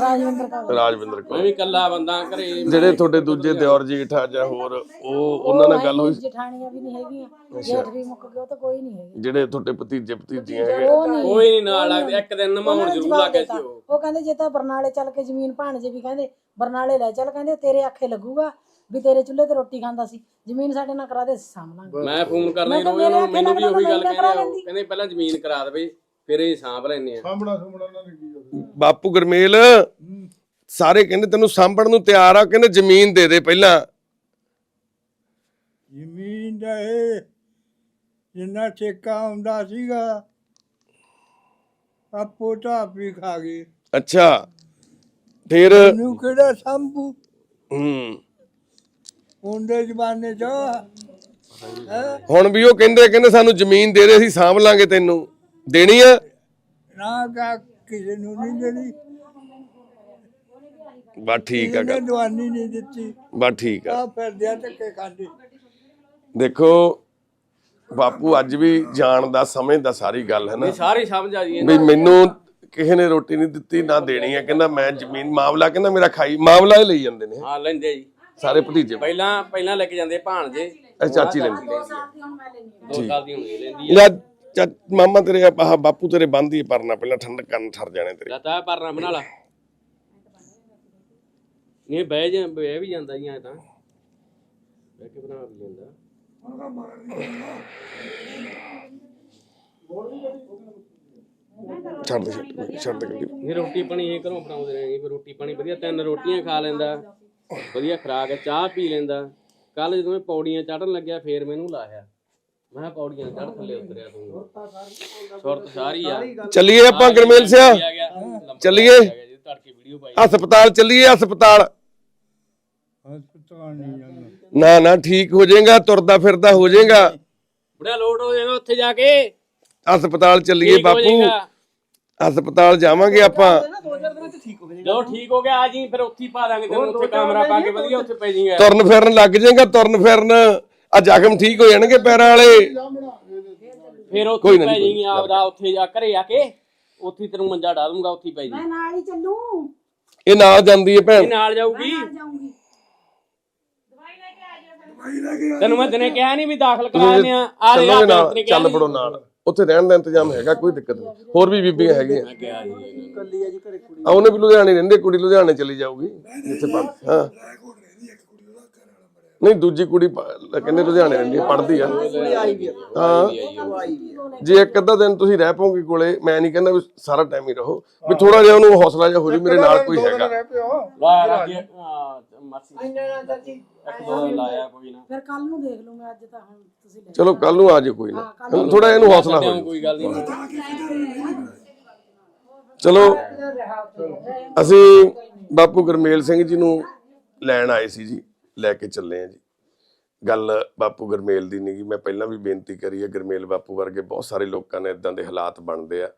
ਰਾਜਵਿੰਦਰ ਕੌਰ। ਰਾਜਵਿੰਦਰ ਮੈਂ ਕੌਰ ਵੀ ਇਕੱਲਾ ਬੰਦਾ ਘਰੇ। ਜਿਹੜੇ ਤੁਹਾਡੇ ਦੂਜੇ ਦਿਓਰ ਜੇਠ ਜਾਂ ਹੋਰ ਉਹ ਉਹਨਾਂ ਨਾਲ ਗੱਲ ਹੋਈ? ਜਠਾਣੀਆਂ ਵੀ ਨਹੀਂ ਹੈਗੀਆਂ। ਜੇਠ ਵੀ ਮੁੱਕ ਉਹ ਤਾਂ ਕੋਈ ਨਹੀਂ ਹੈਗੀ। ਜਿਹੜੇ ਤੁਹਾਡੇ ਭਤੀਜੇ ਭਤੀਜੀਆਂ ਹੈਗੇ? ਉਹ ਨਹੀਂ। ਕੋਈ ਨਹੀਂ ਨਾਲ ਲੱਗਦੇ। ਇੱਕ ਦਿਨ ਉਹਨਾਂ ਨਮਾਉਣ ਨੇ ਜ਼ਰੂਰ ਜਵਾਬ ਲੱਗ ਗਿਆ ਦਿੱਤਾ। ਸੀ ਉਹ। ਉਹ ਕਹਿੰਦੇ ਜੇ ਤਾਂ ਬਰਨਾਲੇ ਚੱਲ ਕੇ ਜ਼ਮੀਨ ਭਾਣਜੇ ਵੀ ਕਹਿੰਦੇ ਬਰਨਾਲੇ ਲੈ ਚੱਲ ਕਹਿੰਦੇ ਤੇਰੇ ਆਖੇ ਲੱਗੂਗਾ ਵੀ ਤੇਰੇ ਚੁੱਲ੍ਹੇ ਤੇ ਰੋਟੀ ਖਾਂਦਾ ਸੀ। ਜ਼ਮੀਨ ਸਾਡੇ ਨਾਲ ਕਰਾ ਦੇ ਸਾਂਭ ਲਾਂਗੇ। ਮੈਂ ਫੋਨ ਕਿਹਾ ਰੋਜ਼ ਉਹਨਾਂ ਮੈਨੂੰ ਵੀ ਉਹੀ ਗੱਲ ਅੱਖਾਂ ਕਹਿੰਦੇ ਆ। ਨਾਲ ਉਹ ਕਹਿੰਦੇ ਪਹਿਲਾਂ ਜ਼ਮੀਨ ਕਰਾ ਦੇਵੇ। ਫਿਰ ਇਹ ਸਾਂਭ ਲੈਣੇ ਆ। ਸਾਹਮਣਾ ਸਾਹਮਣਾ ਉਹਨਾਂ ਨੇ ਕੀ ਕਰਨਾ ਬਾਪੂ ਗਰਮੇਲ ਸਾਰੇ ਕਹਿੰਦੇ ਤੈਨੂੰ ਸਾਂਭਣ ਨੂੰ ਤਿਆਰ ਆ ਕਹਿੰਦੇ ਜ਼ਮੀਨ ਦੇ ਦੇ ਪਹਿਲਾਂ। ਜ਼ਮੀਨ ਦਾ ਇਹ ਜਿੰਨਾ ਠੇਕਾ ਆਉਂਦਾ ਸੀਗਾ ਆਪੋ ਤਾਂ ਵੀ ਖਾ ਗਏ। ਅੱਛਾ ਫਿਰ? ਇਹਨੂੰ ਕਿਹੜਾ ਸੰਭੂ? ਹੂੰ। ਉਹਦੇ ਜ਼ਮਾਨੇ ਚ ਹੈਂ? ਹੁਣ ਵੀ ਉਹ ਕਹਿੰਦੇ ਕਹਿੰਦੇ ਸਾਨੂੰ ਜ਼ਮੀਨ ਦੇ ਦੇ ਅਸੀਂ ਸਾਂਭ ਲਾਂਗੇ ਤੈਨੂੰ। ਦੇਣੀ ਆ? ਨਾ ਕਾ ਕਿਸੇ ਨੂੰ ਨਹੀਂ ਦੇਣੀ। ਬਸ ਠੀਕ ਆ ਇਹਨੇ ਗੱਲ। ਦਵਾਨੀ ਨਹੀਂ ਦਿੱਤੀ। ਬਸ ਠੀਕ ਆ। ਆ ਫਿਰਦਿਆ ਧੱਕੇ ਖਾਂਦੇ। ਦੇਖੋ ਬਾਪੂ ਅੱਜ ਵੀ ਜਾਣਦਾ ਸਮਝਦਾ ਸਾਰੀ ਗੱਲ ਹੈ ਨਾ। ਇਹ ਸਾਰੇ ਸਮਝ ਆ ਜੀ ਵੀ ਮੈਨੂੰ ਕਿਸੇ ਨੇ ਰੋਟੀ ਨਹੀਂ ਦਿੱਤੀ ਨਾ ਦੇਣੀ ਆ। ਕਹਿੰਦਾ ਮੈਂ ਜ਼ਮੀਨ ਮਾਮਲਾ ਕਹਿੰਦਾ ਮੇਰਾ ਖਾਈ ਮਾਮਲਾ ਹੀ ਲਈ ਜਾਂਦੇ ਨੇ। ਹਾਂ ਲੈਂਦੇ ਜੀ। ਸਾਰੇ ਭਤੀਜੇ। ਪਹਿਲਾਂ ਪਹਿਲਾਂ ਲੈ ਕੇ ਜਾਂਦੇ ਭਾਣਜੇ। ਇਹ ਚਾਚੀ ਲੈਂਦੀ। ਦੋ ਸਾਲ ਦੀ ਹੁੰਦੀ ਲੈਂਦੀ ਲੈ ਚਾ- ਮਾਮਾ ਤੇਰੇ ਆਹ ਬਾਪੂ ਤੇਰੇ ਬੰਦੀ ਪਰਨਾ ਪਹਿਲਾਂ ਠੰਡ ਕੰਨ ਠਰ ਜਾਣੇ ਤੇਰੇ। ਲਤਾ ਪਰਨਾ ਬਣਾ ਲਾ। ਇਹ ਬਹਿ ਜਾ ਬਹਿ ਵੀ ਜਾਂਦਾ ਜੀ ਐ ਤਾਂ। ਬਹਿ ਕੇ ਬਣਾ ਵੀ ਜਾਂਦਾ ਛੱਡ ਦੇ ਛੱਡ ਦੇ, ਛੱਡ ਦੇ ਗੱਡੀ। ਇਹ ਰੋਟੀ ਪਾਣੀ ਇਹ ਘਰੋਂ ਬਣਾਉਂਦੇ ਰਹੇ ਜੀ ਫਿਰ ਰੋਟੀ ਪਾਣੀ ਵਧੀਆ ਤਿੰਨ ਰੋਟੀਆਂ ਖਾ ਲੈਂਦਾ। ਵਧੀਆ ਖਰਾਕ ਚਾਹ ਪੀ ਲੈਂਦਾ। ਕੱਲ ਜਦੋਂ ਇਹ ਪੌੜੀਆਂ ਚੜਨ ਲੱਗਿਆ ਫੇਰ ਮੈਨੂੰ ਲਾਇਆ। ਮੈਂ ਕਿਹਾ ਪੌੜੀਆਂ ਚੜ ਥੱਲੇ ਉਤਰਿਆ ਤੂੰ। ਸੁਰਤ ਸਾਰੀ ਆ। ਚੱਲੀਏ ਆਪਾਂ ਗਰਮੇਲ ਸਿਆ। ਚੱਲੀਏ। ਵੀਡੀਓ ਪਾਈ। ਹਸਪਤਾਲ ਚੱਲੀਏ ਹਸਪਤਾਲ। ਹਸਪਤਾਲ ਨਹੀਂ ਜਾਂਦਾ ਨਾ ਨਾ ਠੀਕ ਹੋ ਜਾਏਗਾ ਤੁਰਦਾ ਫਿਰਦਾ ਹੋ ਜਾਏਗਾ। ਬੜਾ ਲੋਡ ਹੋ ਜਾਏਗਾ ਉੱਥੇ ਜਾ ਕੇ। ਹਸਪਤਾਲ ਚੱਲੀਏ ਬਾਪੂ। ਹਸਪਤਾਲ ਜਾਵਾਂਗੇ ਆਪਾਂ। ਜੋ ਠੀਕ ਹੋ ਗਿਆ ਆ ਜੀ ਫਿਰ ਉੱਥੇ ਪਾ ਦਾਂਗੇ ਤੈਨੂੰ। ਉੱਥੇ ਕੈਮਰਾ ਪਾ ਕੇ ਵਧੀਆ ਉੱਥੇ ਪੈ ਜਾਏਗਾ। ਤੁਰਨ ਫਿਰਨ ਲੱਗ ਜਾਏਗਾ ਤੁਰਨ ਫਿਰਨ। ਆ ਜ਼ਖਮ ਠੀਕ ਹੋ ਜਾਣਗੇ ਪੈਰਾਂ ਵਾਲੇ। ਫਿਰ ਉੱਥੇ ਕੋਈ ਨਾ ਪੈ ਜੀ, ਕੋਈ ਜਾਏਗੀ ਆਪਦਾ ਉੱਥੇ ਜਾ ਘਰੇ ਆ ਕੇ ਉੱਥੇ ਹੀ ਤੈਨੂੰ ਮੰਜਾ ਡਾ ਦੂੰਗਾ ਉੱਥੇ ਹੀ ਪੈ ਜੀ ਮੈਂ ਨਾਲ ਹੀ ਚੱਲੂ। ਇਹ ਨਾਲ ਜਾਂਦੀ ਹੈ ਇਹ ਭੈਣ ਨਾਲ ਜਾਊਗੀ। ਲੈ ਤੈਨੂੰ ਮੈਂ ਦਿਨੇ ਕਿਹਾ ਨਹੀਂ ਵੀ ਦਾਖਲ ਕਰਾ ਦਿੰਦੇ ਆ ਆ ਚੱਲੋਗੇ ਰਿਹਾ ਨਾਲ ਚੱਲ ਪੜੋ ਨਾਲ। ਉੱਥੇ ਰਹਿਣ ਦਾ ਇੰਤਜ਼ਾਮ ਹੈਗਾ ਕੋਈ ਦਿੱਕਤ ਨਹੀਂ। ਹੋਰ ਵੀ ਬੀਬੀਆਂ ਹੈਗੀਆਂ। ਕਿਹਾ ਜੀ। ਆ ਜੀ ਘਰੇ ਕੁੜੀ। ਆ ਉਹਨੇ ਵੀ ਲੁਧਿਆਣੇ ਰਹਿੰਦੇ ਕੁੜੀ ਲੁਧਿਆਣੇ ਚਲੀ ਜਾਊਗੀ। ਜਿੱਥੇ ਪੜ੍ਹ ਹਾਂ ਲੈ ਕੋਲ ਰਹਿੰਦੀ ਇੱਕ ਕੁੜੀ ਉਹਦਾ ਘਰ ਵਾਲਾ ਮਰਿਆ ਨਹੀਂ ਦੂਜੀ ਕੁੜੀ ਪ- ਕਹਿੰਦੇ ਲੁਧਿਆਣੇ ਰਹਿੰਦੀ ਹੈ ਪੜ੍ਹਦੀ ਆ। ਆ ਜੇ ਇੱਕ ਅੱਧਾ ਦਿਨ ਤੁਸੀਂ ਰਹਿ ਪਓਗੇ ਕੋਲੇ ਮੈਂ ਨਹੀਂ ਕਹਿੰਦਾ ਵੀ ਸਾਰਾ ਟਾਈਮ ਹੀ ਰਹੋ ਵੀ ਥੋੜਾ ਜਿਹਾ ਉਹਨੂੰ ਹੌਸਲਾ ਜਿਹਾ ਹੋ ਜੇ ਮੇਰੇ ਨਾਲ ਕੋਈ ਹੈਗਾ। ਰਹਿ ਪਿਓ। ਲਾ ਰਾਜੀ ਹਾਂ ਮਾਸੀ ਇੱਕ ਦੋ ਦਿਨ ਲਾਇਆ ਕੋਈ ਨਾ। ਫਿਰ ਕੱਲ ਨੂੰ ਦੇਖ ਲੂੰਗਾ ਅੱਜ ਤਾਂ ਹੁਣ ਤੁਸੀਂ ਲੈ ਚਲੋ ਕੱਲ ਨੂੰ ਆ ਜਾਓ ਕੋਈ ਨਾ। ਥੋੜਾ ਇਹਨੂੰ ਹੌਸਲਾ ਹੋ ਛੱਡਿਆ ਜਾਊ। ਕੋਈ ਗੱਲ ਨਹੀਂ। ਚਲੋ। ਅਸੀਂ ਬਾਪੂ ਗੁਰਮੇਲ ਸਿੰਘ ਜੀ ਨੂੰ ਲੈਣ ਆਏ ਸੀ ਜੀ। ਲੈ ਕੇ ਚੱਲੇ ਆ ਜੀ। ਗੱਲ ਬਾਪੂ ਗੁਰਮੇਲ ਦੀ ਨਹੀਂ ਗੀ ਮੈਂ ਪਹਿਲਾਂ ਵੀ ਬੇਨਤੀ ਕਰੀ ਹੈ ਗੁਰਮੇਲ ਬਾਪੂ ਵਰਗੇ ਬਹੁਤ ਸਾਰੇ ਲੋਕਾਂ ਨੇ ਇਦਾਂ ਦੇ ਹਾਲਾਤ ਬਣਦੇ ਆ।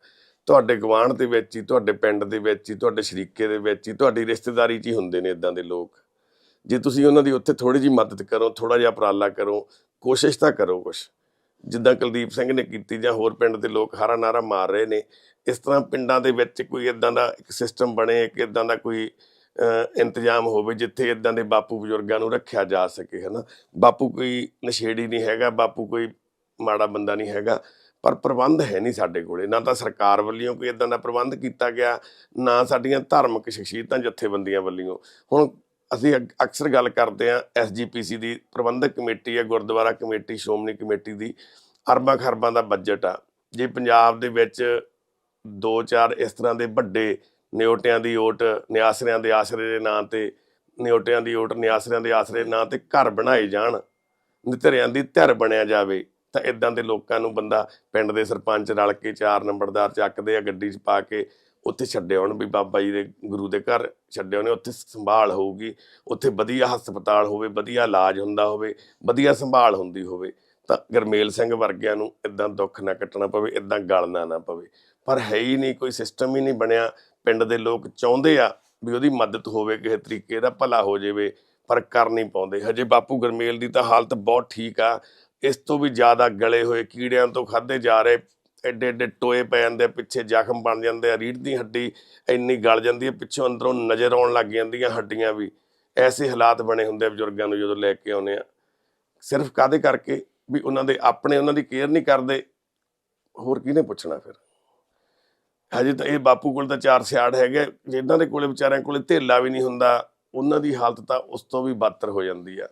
ਤੁਹਾਡੇ ਗਵਾਂਢ ਦੇ ਵਿੱਚ ਹੀ, ਤੁਹਾਡੇ ਪਿੰਡ ਦੇ ਵਿੱਚ ਹੀ, ਤੁਹਾਡੇ ਸ਼ਰੀਕੇ ਦੇ ਵਿੱਚ ਹੀ, ਤੁਹਾਡੀ ਰਿਸ਼ਤੇਦਾਰੀ 'ਚ ਹੀ ਹੁੰਦੇ ਨੇ ਇਦਾਂ ਦੇ ਲੋਕ। ਜੇ ਤੁਸੀਂ ਉਹਨਾਂ ਦੀ ਉੱਥੇ ਥੋੜੀ ਜੀ ਮਦਦ ਕਰੋ ਥੋੜਾ ਜਿਹਾ ਉਪਰਾਲਾ ਕਰੋ, ਕੋਸ਼ਿਸ਼ ਤਾਂ ਕਰੋ ਕੁਛ। ਜਿੱਦਾਂ ਕੁਲਦੀਪ ਸਿੰਘ ਨੇ ਕੀਤੀ ਜਾਂ ਹੋਰ ਪਿੰਡ ਦੇ ਲੋਕ ਹਾਰਾ ਨਾਰਾ ਮਾਰ ਰਹੇ ਨੇ, ਇਸ ਤਰ੍ਹਾਂ ਪਿੰਡਾਂ ਦੇ ਵਿੱਚ ਕੋਈ ਇਦਾਂ ਦਾ ਇੱਕ ਸਿਸਟਮ ਬਣੇ, ਇੱਕ ਇਦਾਂ ਦਾ ਕੋਈ ਇੰਤਜ਼ਾਮ ਹੋਵੇ ਜਿੱਥੇ ਇਦਾਂ ਦੇ ਬਾਪੂ ਬਜ਼ੁਰਗਾਂ ਨੂੰ ਰੱਖਿਆ ਜਾ ਸਕੇ, ਹਨਾ? ਬਾਪੂ ਕੋਈ ਨਸ਼ੇੜੀ ਨਹੀਂ ਹੈਗਾ, ਬਾਪੂ ਕੋਈ ਮਾੜਾ ਬੰਦਾ ਨਹੀਂ ਹੈਗਾ, ਪਰ ਪ੍ਰਬੰਧ ਹੈ ਨਹੀਂ ਸਾਡੇ ਕੋਲੇ। ਨਾ ਤਾਂ ਸਰਕਾਰ ਵੱਲੋਂ ਕੋਈ ਇਦਾਂ ਦਾ ਪ੍ਰਬੰਧ ਕੀਤਾ ਗਿਆ, ਨਾ ਸਾਡੀਆਂ ਧਾਰਮਿਕ ਸ਼ਖਸੀਅਤਾਂ ਜਥੇਬੰਦੀਆਂ ਵੱਲੋਂ। ਹੁਣ ਅਸੀਂ ਅਕ- ਅਕਸਰ ਗੱਲ ਕਰਦੇ ਆ ਐਸਜੀਪੀਸੀ ਦੀ ਪ੍ਰਬੰਧਕ ਕਮੇਟੀ ਆ ਗੁਰਦੁਆਰਾ ਕਮੇਟੀ, ਸ਼੍ਰੋਮਣੀ ਕਮੇਟੀ ਦੀ। ਅਰਬਾਂ ਖਰਬਾਂ ਦਾ ਬਜਟ ਆ। ਜੇ ਪੰਜਾਬ ਦੇ ਵਿੱਚ ਦੋ ਚਾਰ ਇਸ ਤਰ੍ਹਾਂ ਦੇ ਵੱਡੇ ਨਿਓਟਿਆਂ ਦੀ ਓਟ, ਨਿਆਸਰਿਆਂ ਦੇ ਆਸਰੇ ਦੇ ਨਾਂ ਤੇ ਨਿਓਟਿਆਂ ਦੀ ਓਟ, ਨਿਆਸਰਿਆਂ ਦੇ ਆਸਰੇ ਦੇ ਨਾਂ ਤੇ ਘਰ ਬਣਾਏ ਜਾਣ, ਨਿਤਰਿਆਂ ਦੀ ਧਿਰ ਬਣਿਆ ਜਾਵੇ। ਤਾਂ ਇਦਾਂ ਦੇ ਲੋਕਾਂ ਨੂੰ ਬੰਦਾ ਪਿੰਡ ਦੇ ਸਰਪੰਚ ਰਲ ਕੇ ਚਾਰ ਨੰਬਰਦਾਰ ਚੱਕਦੇ ਆ, ਗੱਡੀ 'ਚ ਪਾ ਕੇ ਉੱਥੇ ਛੱਡੇ ਆਉਣ ਵੀ ਬਾਬਾ ਜੀ ਦੇ, ਗੁਰੂ ਦੇ ਘਰ ਛੱਡੇ ਆਉਣੇ, ਉੱਥੇ ਸੰਭਾਲ ਹੋਊਗੀ, ਉੱਥੇ ਵਧੀਆ ਹਸਪਤਾਲ ਹੋਵੇ, ਵਧੀਆ ਇਲਾਜ ਹੁੰਦਾ ਹੋਵੇ, ਵਧੀਆ ਸੰਭਾਲ ਹੁੰਦੀ ਹੋਵੇ, ਤਾਂ ਗਰਮੇਲ ਸਿੰਘ ਵਰਗਿਆਂ ਨੂੰ ਇਦਾਂ ਦੁੱਖ ਨਾ ਕੱਟਣਾ ਪਵੇ ਇਦਾਂ ਗਲਣਾ ਨਾ ਪਵੇ। ਪਰ ਹੈ ਹੀ ਨਹੀਂ, ਕੋਈ ਸਿਸਟਮ ਹੀ ਨਹੀਂ ਬਣਿਆ ਪਿੰਡ ਦੇ ਲੋਕ ਚਾਹੁੰਦੇ ਆ ਵੀ ਉਹਦੀ ਮਦਦ ਹੋਵੇ ਕਿਸੇ ਤਰੀਕੇ ਦਾ ਭਲਾ ਹੋ ਜਾਵੇ ਪਰ ਕਰ ਨਹੀਂ ਪਾਉਂਦੇ। ਹਜੇ ਬਾਪੂ ਗਰਮੇਲ ਦੀ ਤਾਂ ਹਾਲਤ ਬਹੁਤ ਠੀਕ ਆ। ਇਸ ਤੋਂ ਵੀ ਜ਼ਿਆਦਾ ਗਲੇ ਹੋਏ ਕੀੜਿਆਂ ਤੋਂ ਖਾਦੇ ਜਾ ਰਹੇ ਐਡੇ ਐਡੇ ਟੋਏ ਪੈ ਜਾਂਦੇ ਆ, ਪਿੱਛੇ ਜ਼ਖਮ ਬਣ ਜਾਂਦੇ ਆ ਰੀੜ ਦੀ ਹੱਡੀ ਇੰਨੀ ਗਲ ਜਾਂਦੀ ਹੈ ਪਿੱਛੋਂ ਅੰਦਰੋਂ ਨਜ਼ਰ ਆਉਣ ਲੱਗ ਜਾਂਦੀਆਂ ਹੱਡੀਆਂ ਵੀ। ਐਸੇ ਹਾਲਾਤ ਬਣੇ ਹੁੰਦੇ ਆ ਬਜ਼ੁਰਗਾਂ ਨੂੰ ਜਦੋਂ ਲੈ ਕੇ ਆਉਨੇ ਆ। ਸਿਰਫ ਕਾਦੇ ਕਰਕੇ? ਵੀ ਉਹਨਾਂ ਦੇ ਆਪਣੇ ਉਹਨਾਂ ਦੀ ਕੇਅਰ ਨਹੀਂ ਕਰਦੇ। ਹੋਰ ਕਿਹਨੇ ਪੁੱਛਣਾ ਫਿਰ? ਹਜੇ ਤਾਂ ਇਹ ਬਾਪੂ ਕੋਲ ਤਾਂ ਚਾਰ ਸਿਆੜ ਹੈਗੇ ਜਿਨ੍ਹਾਂ ਦੇ ਕੋਲੇ ਵਿਚਾਰਿਆਂ ਕੋਲੇ ਧੇਲਾ ਵੀ ਨਹੀਂ ਹੁੰਦਾ, ਉਹਨਾਂ ਦੀ ਹਾਲਤ ਤਾਂ ਉਸ ਤੋਂ ਵੀ ਬਦਤਰ ਹੋ ਜਾਂਦੀ ਆ।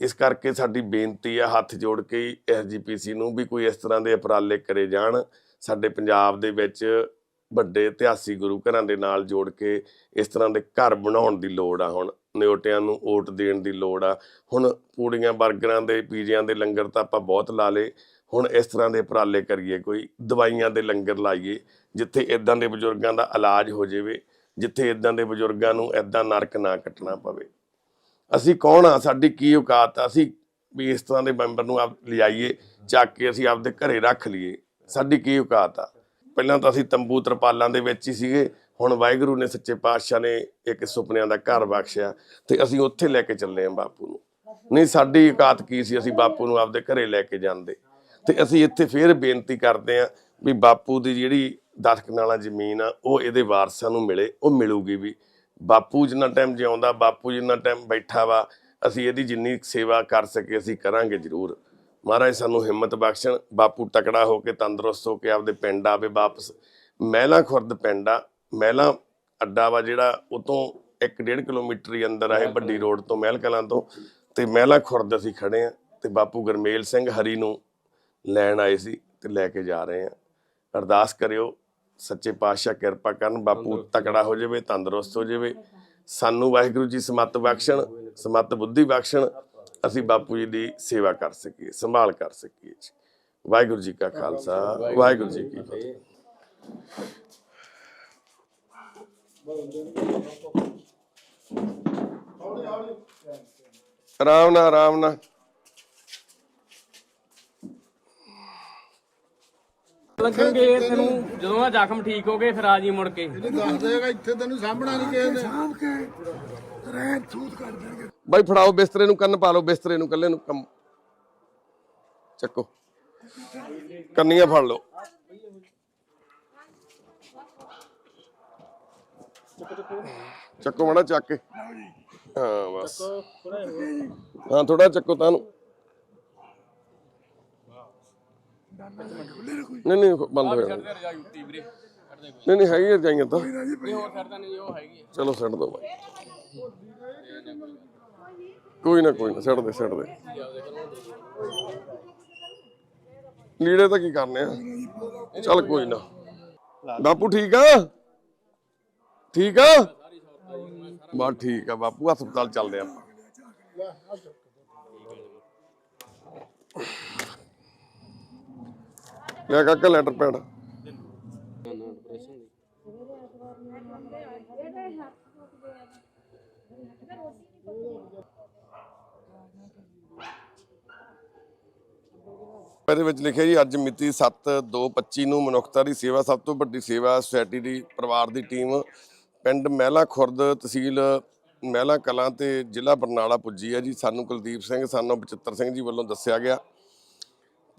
ਇਸ ਕਰਕੇ ਸਾਡੀ ਬੇਨਤੀ ਆ ਹੱਥ ਜੋੜ ਕੇ ਹੀ ਐਸਜੀਪੀਸੀ ਨੂੰ ਵੀ ਕੋਈ ਇਸ ਤਰ੍ਹਾਂ ਦੇ ਉਪਰਾਲੇ ਕਰੇ ਜਾਣ। ਸਾਡੇ ਪੰਜਾਬ ਦੇ ਵਿੱਚ ਵੱਡੇ ਇਤਿਹਾਸੀ ਗੁਰੂ ਘਰਾਂ ਦੇ ਨਾਲ ਜੋੜ ਕੇ ਇਸ ਤਰ੍ਹਾਂ ਦੇ ਘਰ ਬਣਾਉਣ ਦੀ ਲੋੜ ਆ ਹੁਣ। ਨਿਓਟਿਆਂ ਨੂੰ ਓਟ ਦੇਣ ਦੀ ਲੋੜ ਆ। ਹੁਣ ਪੂੜੀਆਂ 버ਗਰਾਂ ਦੇ ਪੀਜ਼ਿਆਂ ਦੇ ਲੰਗਰ ਤਾਂ ਆਪਾਂ ਬਹੁਤ ਲਾ ਲੇ ਹੁਣ ਇਸ ਤਰ੍ਹਾਂ ਦੇ ਉਪਰਾਲੇ ਕਰੀਏ, ਕੋਈ ਦਵਾਈਆਂ ਦੇ ਲੰਗਰ ਲਾਈਏ, ਜਿੱਥੇ ਇਦਾਂ ਦੇ ਬਜ਼ੁਰਗਾਂ ਦਾ ਇਲਾਜ ਹੋ ਜਾਵੇ, ਜਿੱਥੇ ਇਦਾਂ ਦੇ ਬਜ਼ੁਰਗਾਂ ਨੂੰ ਇਦਾਂ ਨਰਕ ਨਾ ਕੱਟਣਾ ਪਵੇ। ਅਸੀਂ ਕੌਣ ਆ? ਸਾਡੀ ਕੀ ਔਕਾਤ ਆ? ਅਸੀਂ ਵੀ ਇਸ ਤਰ੍ਹਾਂ ਦੇ ਮੈਂਬਰ ਨੂੰ ਆਪ ਲਿਆਈਏ, ਚੱਕ ਕੇ ਅਸੀਂ ਆਪਦੇ ਘਰੇ ਰੱਖ ਲਈਏ। ਸਾਡੀ ਕੀ ਔਕਾਤ ਆ? ਪਹਿਲਾਂ ਤਾਂ ਅਸੀਂ ਤੰਬੂ ਤਰਪਾਲਾਂ ਦੇ ਵਿੱਚ ਹੀ ਸੀਗੇ। ਹੁਣ ਵਾਹਿਗੁਰੂ ਨੇ ਸੱਚੇ ਪਾਤਸ਼ਾਹ ਨੇ ਇੱਕ ਸੁਪਨਿਆਂ ਦਾ ਘਰ ਬਖਸ਼ਿਆ ਤੇ ਅਸੀਂ ਉੱਥੇ ਲੈ ਕੇ ਚੱਲੇ ਆਂ ਬਾਪੂ ਨੂੰ। ਨਹੀਂ, ਸਾਡੀ ਔਕਾਤ ਕੀ ਸੀ? ਅਸੀਂ ਬਾਪੂ ਨੂੰ ਆਪਦੇ ਘਰੇ ਲੈ ਕੇ ਜਾਂਦੇ। ਤੇ ਅਸੀਂ ਇੱਥੇ ਫੇਰ ਬੇਨਤੀ ਕਰਦੇ ਆਂ ਵੀ ਬਾਪੂ ਦੀ ਜਿਹੜੀ ਦਰਖਤ ਨਾਲਾ ਜ਼ਮੀਨ ਆ ਉਹ ਇਹਦੇ ਵਾਰਸਾਂ ਨੂੰ ਮਿਲੇ ਉਹ ਮਿਲੂਗੀ ਵੀ। ਬਾਪੂ ਜਿੰਨਾ ਟਾਈਮ ਜਿਉਂਦਾ ਬਾਪੂ ਜਿੰਨਾ ਟਾਈਮ ਬੈਠਾ ਵਾ ਅਸੀਂ ਇਹਦੀ ਜਿੰਨੀ ਸੇਵਾ ਕਰ ਸਕੇ ਅਸੀਂ ਕਰਾਂਗੇ ਜ਼ਰੂਰ। ਮਹਾਰਾਜ ਸਾਨੂੰ ਹਿੰਮਤ ਬਖਸ਼ਣ ਬਾਪੂ ਤਕੜਾ ਹੋ ਕੇ ਤੰਦਰੁਸਤ ਹੋ ਕੇ ਆਪਦੇ ਪਿੰਡ ਆਵੇ ਵਾਪਸ। ਮਹਿਲਾ ਖੁਰਦ ਪਿੰਡ ਆ ਮਹਿਲਾ ਅੱਡਾ ਵਾ ਜਿਹੜਾ ਉਹ ਤੋਂ 1.5 ਕਿਲੋਮੀਟਰ ਹੀ ਅੰਦਰ ਆ ਇਹ ਵੱਡੀ ਰੋਡ ਤੋਂ ਮਹਿਲ ਕਲਾਂ ਤੋਂ। ਤੇ ਮਹਿਲਾ ਖੁਰਦ ਅਸੀਂ ਖੜੇ ਆ ਤੇ ਬਾਪੂ ਗਰਮੇਲ ਸਿੰਘ ਹਰੀ ਨੂੰ ਲੈਣ ਆਏ ਸੀ ਤੇ ਲੈ ਕੇ ਜਾ ਰਹੇ ਆ ਅਰਦਾਸ ਕਰਿਓ ਸੱਚੇ ਪਾਤਸ਼ਾਹ ਕਿਰਪਾ ਕਰਨ ਬਾਪੂ ਤਕੜਾ ਹੋ ਜਾਵੇ ਤੰਦਰੁਸਤ ਹੋ ਜਾਵੇ। ਸਾਨੂੰ ਵਾਹਿਗੁਰੂ ਜੀ ਸਮੱਤ ਬਖਸ਼ਣ ਸਮੱਤ ਬੁੱਧੀ ਬਖਸ਼ਣ ਅਸੀਂ ਬਾਪੂ ਜੀ ਦੀ ਸੇਵਾ ਕਰ ਸਕੀਏ ਸੰਭਾਲ ਕਰ ਸਕੀਏ ਜੀ। ਵਾਹਿਗੁਰੂ ਜੀ ਕਾ ਖਾਲਸਾ ਵਾਹਿਗੁਰੂ ਜੀ ਕੀ ਫਤਿਹ। ਆਰਾਮ ਨਾਲ ਆਰਾਮ ਨਾਲ ਲੱਗਣਗੇ ਤੈਨੂੰ ਜਦੋਂ ਆ ਜ਼ਖਮ ਠੀਕ ਹੋ ਗਏ ਫਿਰ ਆ ਜੀ ਮੁੜ ਕੇ। ਦੱਸ ਦੇਗਾ ਇੱਥੇ ਤੈਨੂੰ ਸਾਹਮਣਾ ਨਹੀਂ ਕਿਸੇ ਨੇ ਸਾਂਭ ਕੇ ਰਹਿਣ ਸੂਤ ਕਰ ਦੇਣਗੇ। ਬਾਈ ਫੜਾਓ ਬਿਸਤਰੇ ਨੂੰ ਕੰਨ ਪਾ ਲਓ ਬਿਸਤਰੇ ਨੂੰ ਕੱਲੇ ਨੂੰ ਕੰਮ ਚੱਕੋ। ਕੰਨੀਆਂ ਫੜ ਲਓ। ਚੱਕੋ ਮੜਾ ਚੱਕ ਕੇ। ਹਾਂ ਬਸ। ਹਾਂ ਥੋੜਾ ਚੱਕੋ ਤਾਂ ਨੂੰ। ਨਹੀਂ ਨਹੀਂ ਬੰਦ ਹੋ ਜਾਣਾ ਤੇ ਰਜਾ ਜੁੱਤੀ ਵੀਰੇ ਕੱਢ ਦੇ ਕੋਈ ਨਹੀਂ ਨਹੀਂ ਹੈਗੀ ਰਜਾਈਆਂ ਤਾਂ ਨਹੀਂ ਹੋਰ ਛੱਡਦਾ ਨਹੀਂ ਉਹ ਹੈਗੀ ਹੈ। ਚਲੋ ਛੱਡ ਦੋ ਬਾਈ ਕੋਈ ਨਾ ਕੋਈ ਨਾ ਛੱਡ ਦੇ ਛੱਡ ਦੇ ਲੀੜੇ ਤਾਂ ਕੀ ਕਰਨੇ ਆ ਚੱਲ ਕੋਈ ਨਾ ਬਾਪੂ ਠੀਕ ਆ ਠੀਕ ਆ ਬਸ ਠੀਕ ਆ ਬਾਪੂ ਹਸਪਤਾਲ ਚੱਲਦੇ ਆਪਾਂ ਲੈ ਕਾਕਾ ਲੈਟਰ ਪੈਡ। ਇਹਦੇ ਵਿੱਚ ਲਿਖਿਆ ਜੀ, ਅੱਜ ਮਿਤੀ 7/2/25 ਨੂੰ ਮਨੁੱਖਤਾ ਦੀ ਸੇਵਾ, ਸਭ ਤੋਂ ਵੱਡੀ ਸੇਵਾ ਸੁਸਾਇਟੀ ਦੀ, ਪਰਿਵਾਰ ਦੀ ਟੀਮ, ਪਿੰਡ ਮਹਿਲਾ ਖੁਰਦ ਤਹਿਸੀਲ ਮਹਿਲਾ ਕਲਾਂ ਤੇ ਜ਼ਿਲ੍ਹਾ ਬਰਨਾਲਾ ਪੁੱਜੀ ਹੈ ਜੀ। ਸਾਨੂੰ ਕੁਲਦੀਪ ਸਿੰਘ, ਸਾਨੂੰ ਬਚਿੱਤਰ ਸਿੰਘ ਜੀ ਵੱਲੋਂ ਦੱਸਿਆ ਗਿਆ।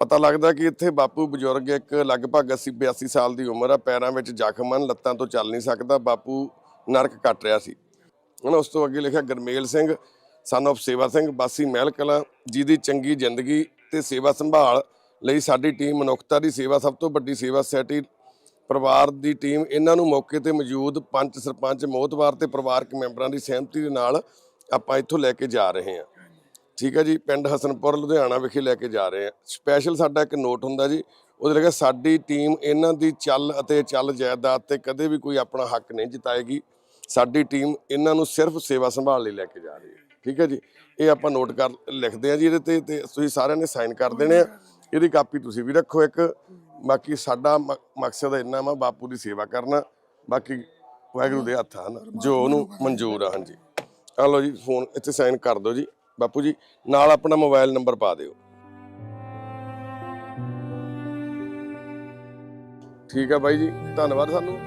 ਪਤਾ ਲੱਗਦਾ ਕਿ ਇੱਥੇ ਬਾਪੂ ਬਜ਼ੁਰਗ ਇੱਕ ਲਗਭਗ 80 82 ਸਾਲ ਦੀ ਉਮਰ ਆ, ਪੈਰਾਂ ਵਿੱਚ ਜ਼ਖਮ ਹਨ, ਲੱਤਾਂ ਤੋਂ ਚੱਲ ਨਹੀਂ ਸਕਦਾ, ਬਾਪੂ ਨਰਕ ਕੱਟ ਰਿਹਾ ਸੀ। ਹੁਣ ਉਸ ਤੋਂ ਅੱਗੇ ਲਿਖਿਆ, ਗਰਮੇਲ ਸਿੰਘ ਸਨ of ਸੇਵਾ ਸਿੰਘ, ਬਾਸੀ ਮਹਿਲ ਕਲਾਂ, ਜਿਹਦੀ ਚੰਗੀ ਜ਼ਿੰਦਗੀ ਤੇ ਸੇਵਾ ਸੰਭਾਲ ਲਈ ਸਾਡੀ ਟੀਮ ਮਨੁੱਖਤਾ ਦੀ ਸੇਵਾ, ਸਭ ਤੋਂ ਵੱਡੀ ਸੇਵਾ ਸੈਟੀ ਪਰਿਵਾਰ ਦੀ ਟੀਮ, ਇਹਨਾਂ ਨੂੰ ਮੌਕੇ ਤੇ ਮੌਜੂਦ ਪੰਚ ਸਰਪੰਚ, ਮੋਹਤਵਾਰ ਤੇ ਪਰਿਵਾਰਕ ਮੈਂਬਰਾਂ ਦੀ ਸਹਿਮਤੀ ਦੇ ਨਾਲ ਆਪਾਂ ਇੱਥੋਂ ਲੈ ਕੇ ਜਾ ਰਹੇ ਹਾਂ। ਠੀਕ ਹੈ ਜੀ, ਪਿੰਡ ਹਸਨਪੁਰ, ਲੁਧਿਆਣਾ ਵਿਖੇ ਲੈ ਕੇ ਜਾ ਰਹੇ ਹਾਂ। ਸਪੈਸ਼ਲ ਸਾਡਾ ਇੱਕ ਨੋਟ ਹੁੰਦਾ ਜੀ, ਉਹਦੇ ਲਿਖਿਆ ਸਾਡੀ ਟੀਮ ਇਹਨਾਂ ਦੀ ਚੱਲ ਅਤੇ ਚੱਲ ਜਾਇਦਾਦ ਤੇ ਕਦੇ ਵੀ ਕੋਈ ਆਪਣਾ ਹੱਕ ਨਹੀਂ ਜਿਤਾਏਗੀ। ਸਾਡੀ ਟੀਮ ਇਹਨਾਂ ਨੂੰ ਸਿਰਫ ਸੇਵਾ ਸੰਭਾਲ ਲਈ ਲੈ ਕੇ ਜਾ ਰਹੀ ਹੈ। ਠੀਕ ਹੈ ਜੀ, ਇਹ ਆਪਾਂ ਨੋਟ ਕਰ, ਲਿਖਦੇ ਆ ਜੀ ਇਹਦੇ ਤੇ ਤੇ ਤੁਸੀਂ ਸਾਰਿਆਂ ਨੇ ਸਾਈਨ ਕਰ ਦੇਣੇ ਆ। ਇਹਦੀ ਕਾਪੀ ਤੁਸੀਂ ਵੀ ਰੱਖੋ ਇੱਕ। ਬਾਕੀ ਸਾਡਾ ਮ- ਮਕਸਦ ਇੰਨਾ ਵਾ, ਬਾਪੂ ਦੀ ਸੇਵਾ ਕਰਨਾ। ਬਾਕੀ ਵਾਹਿਗੁਰੂ ਦੇ ਹੱਥ ਹਨ ਜੋ ਉਹਨੂੰ ਮਨਜ਼ੂਰ ਆ, ਹਾਂਜੀ। ਆ ਲਓ ਜੀ ਫੋਨ ਇੱਥੇ ਸਾਈਨ ਕਰ ਦਿਓ ਜੀ। ਬਾਪੂ ਜੀ ਨਾਲ ਆਪਣਾ ਮੋਬਾਈਲ ਨੰਬਰ ਪਾ ਦਿਓ। ਠੀਕ ਆ ਬਾਈ ਜੀ ਧੰਨਵਾਦ ਸਾਨੂੰ।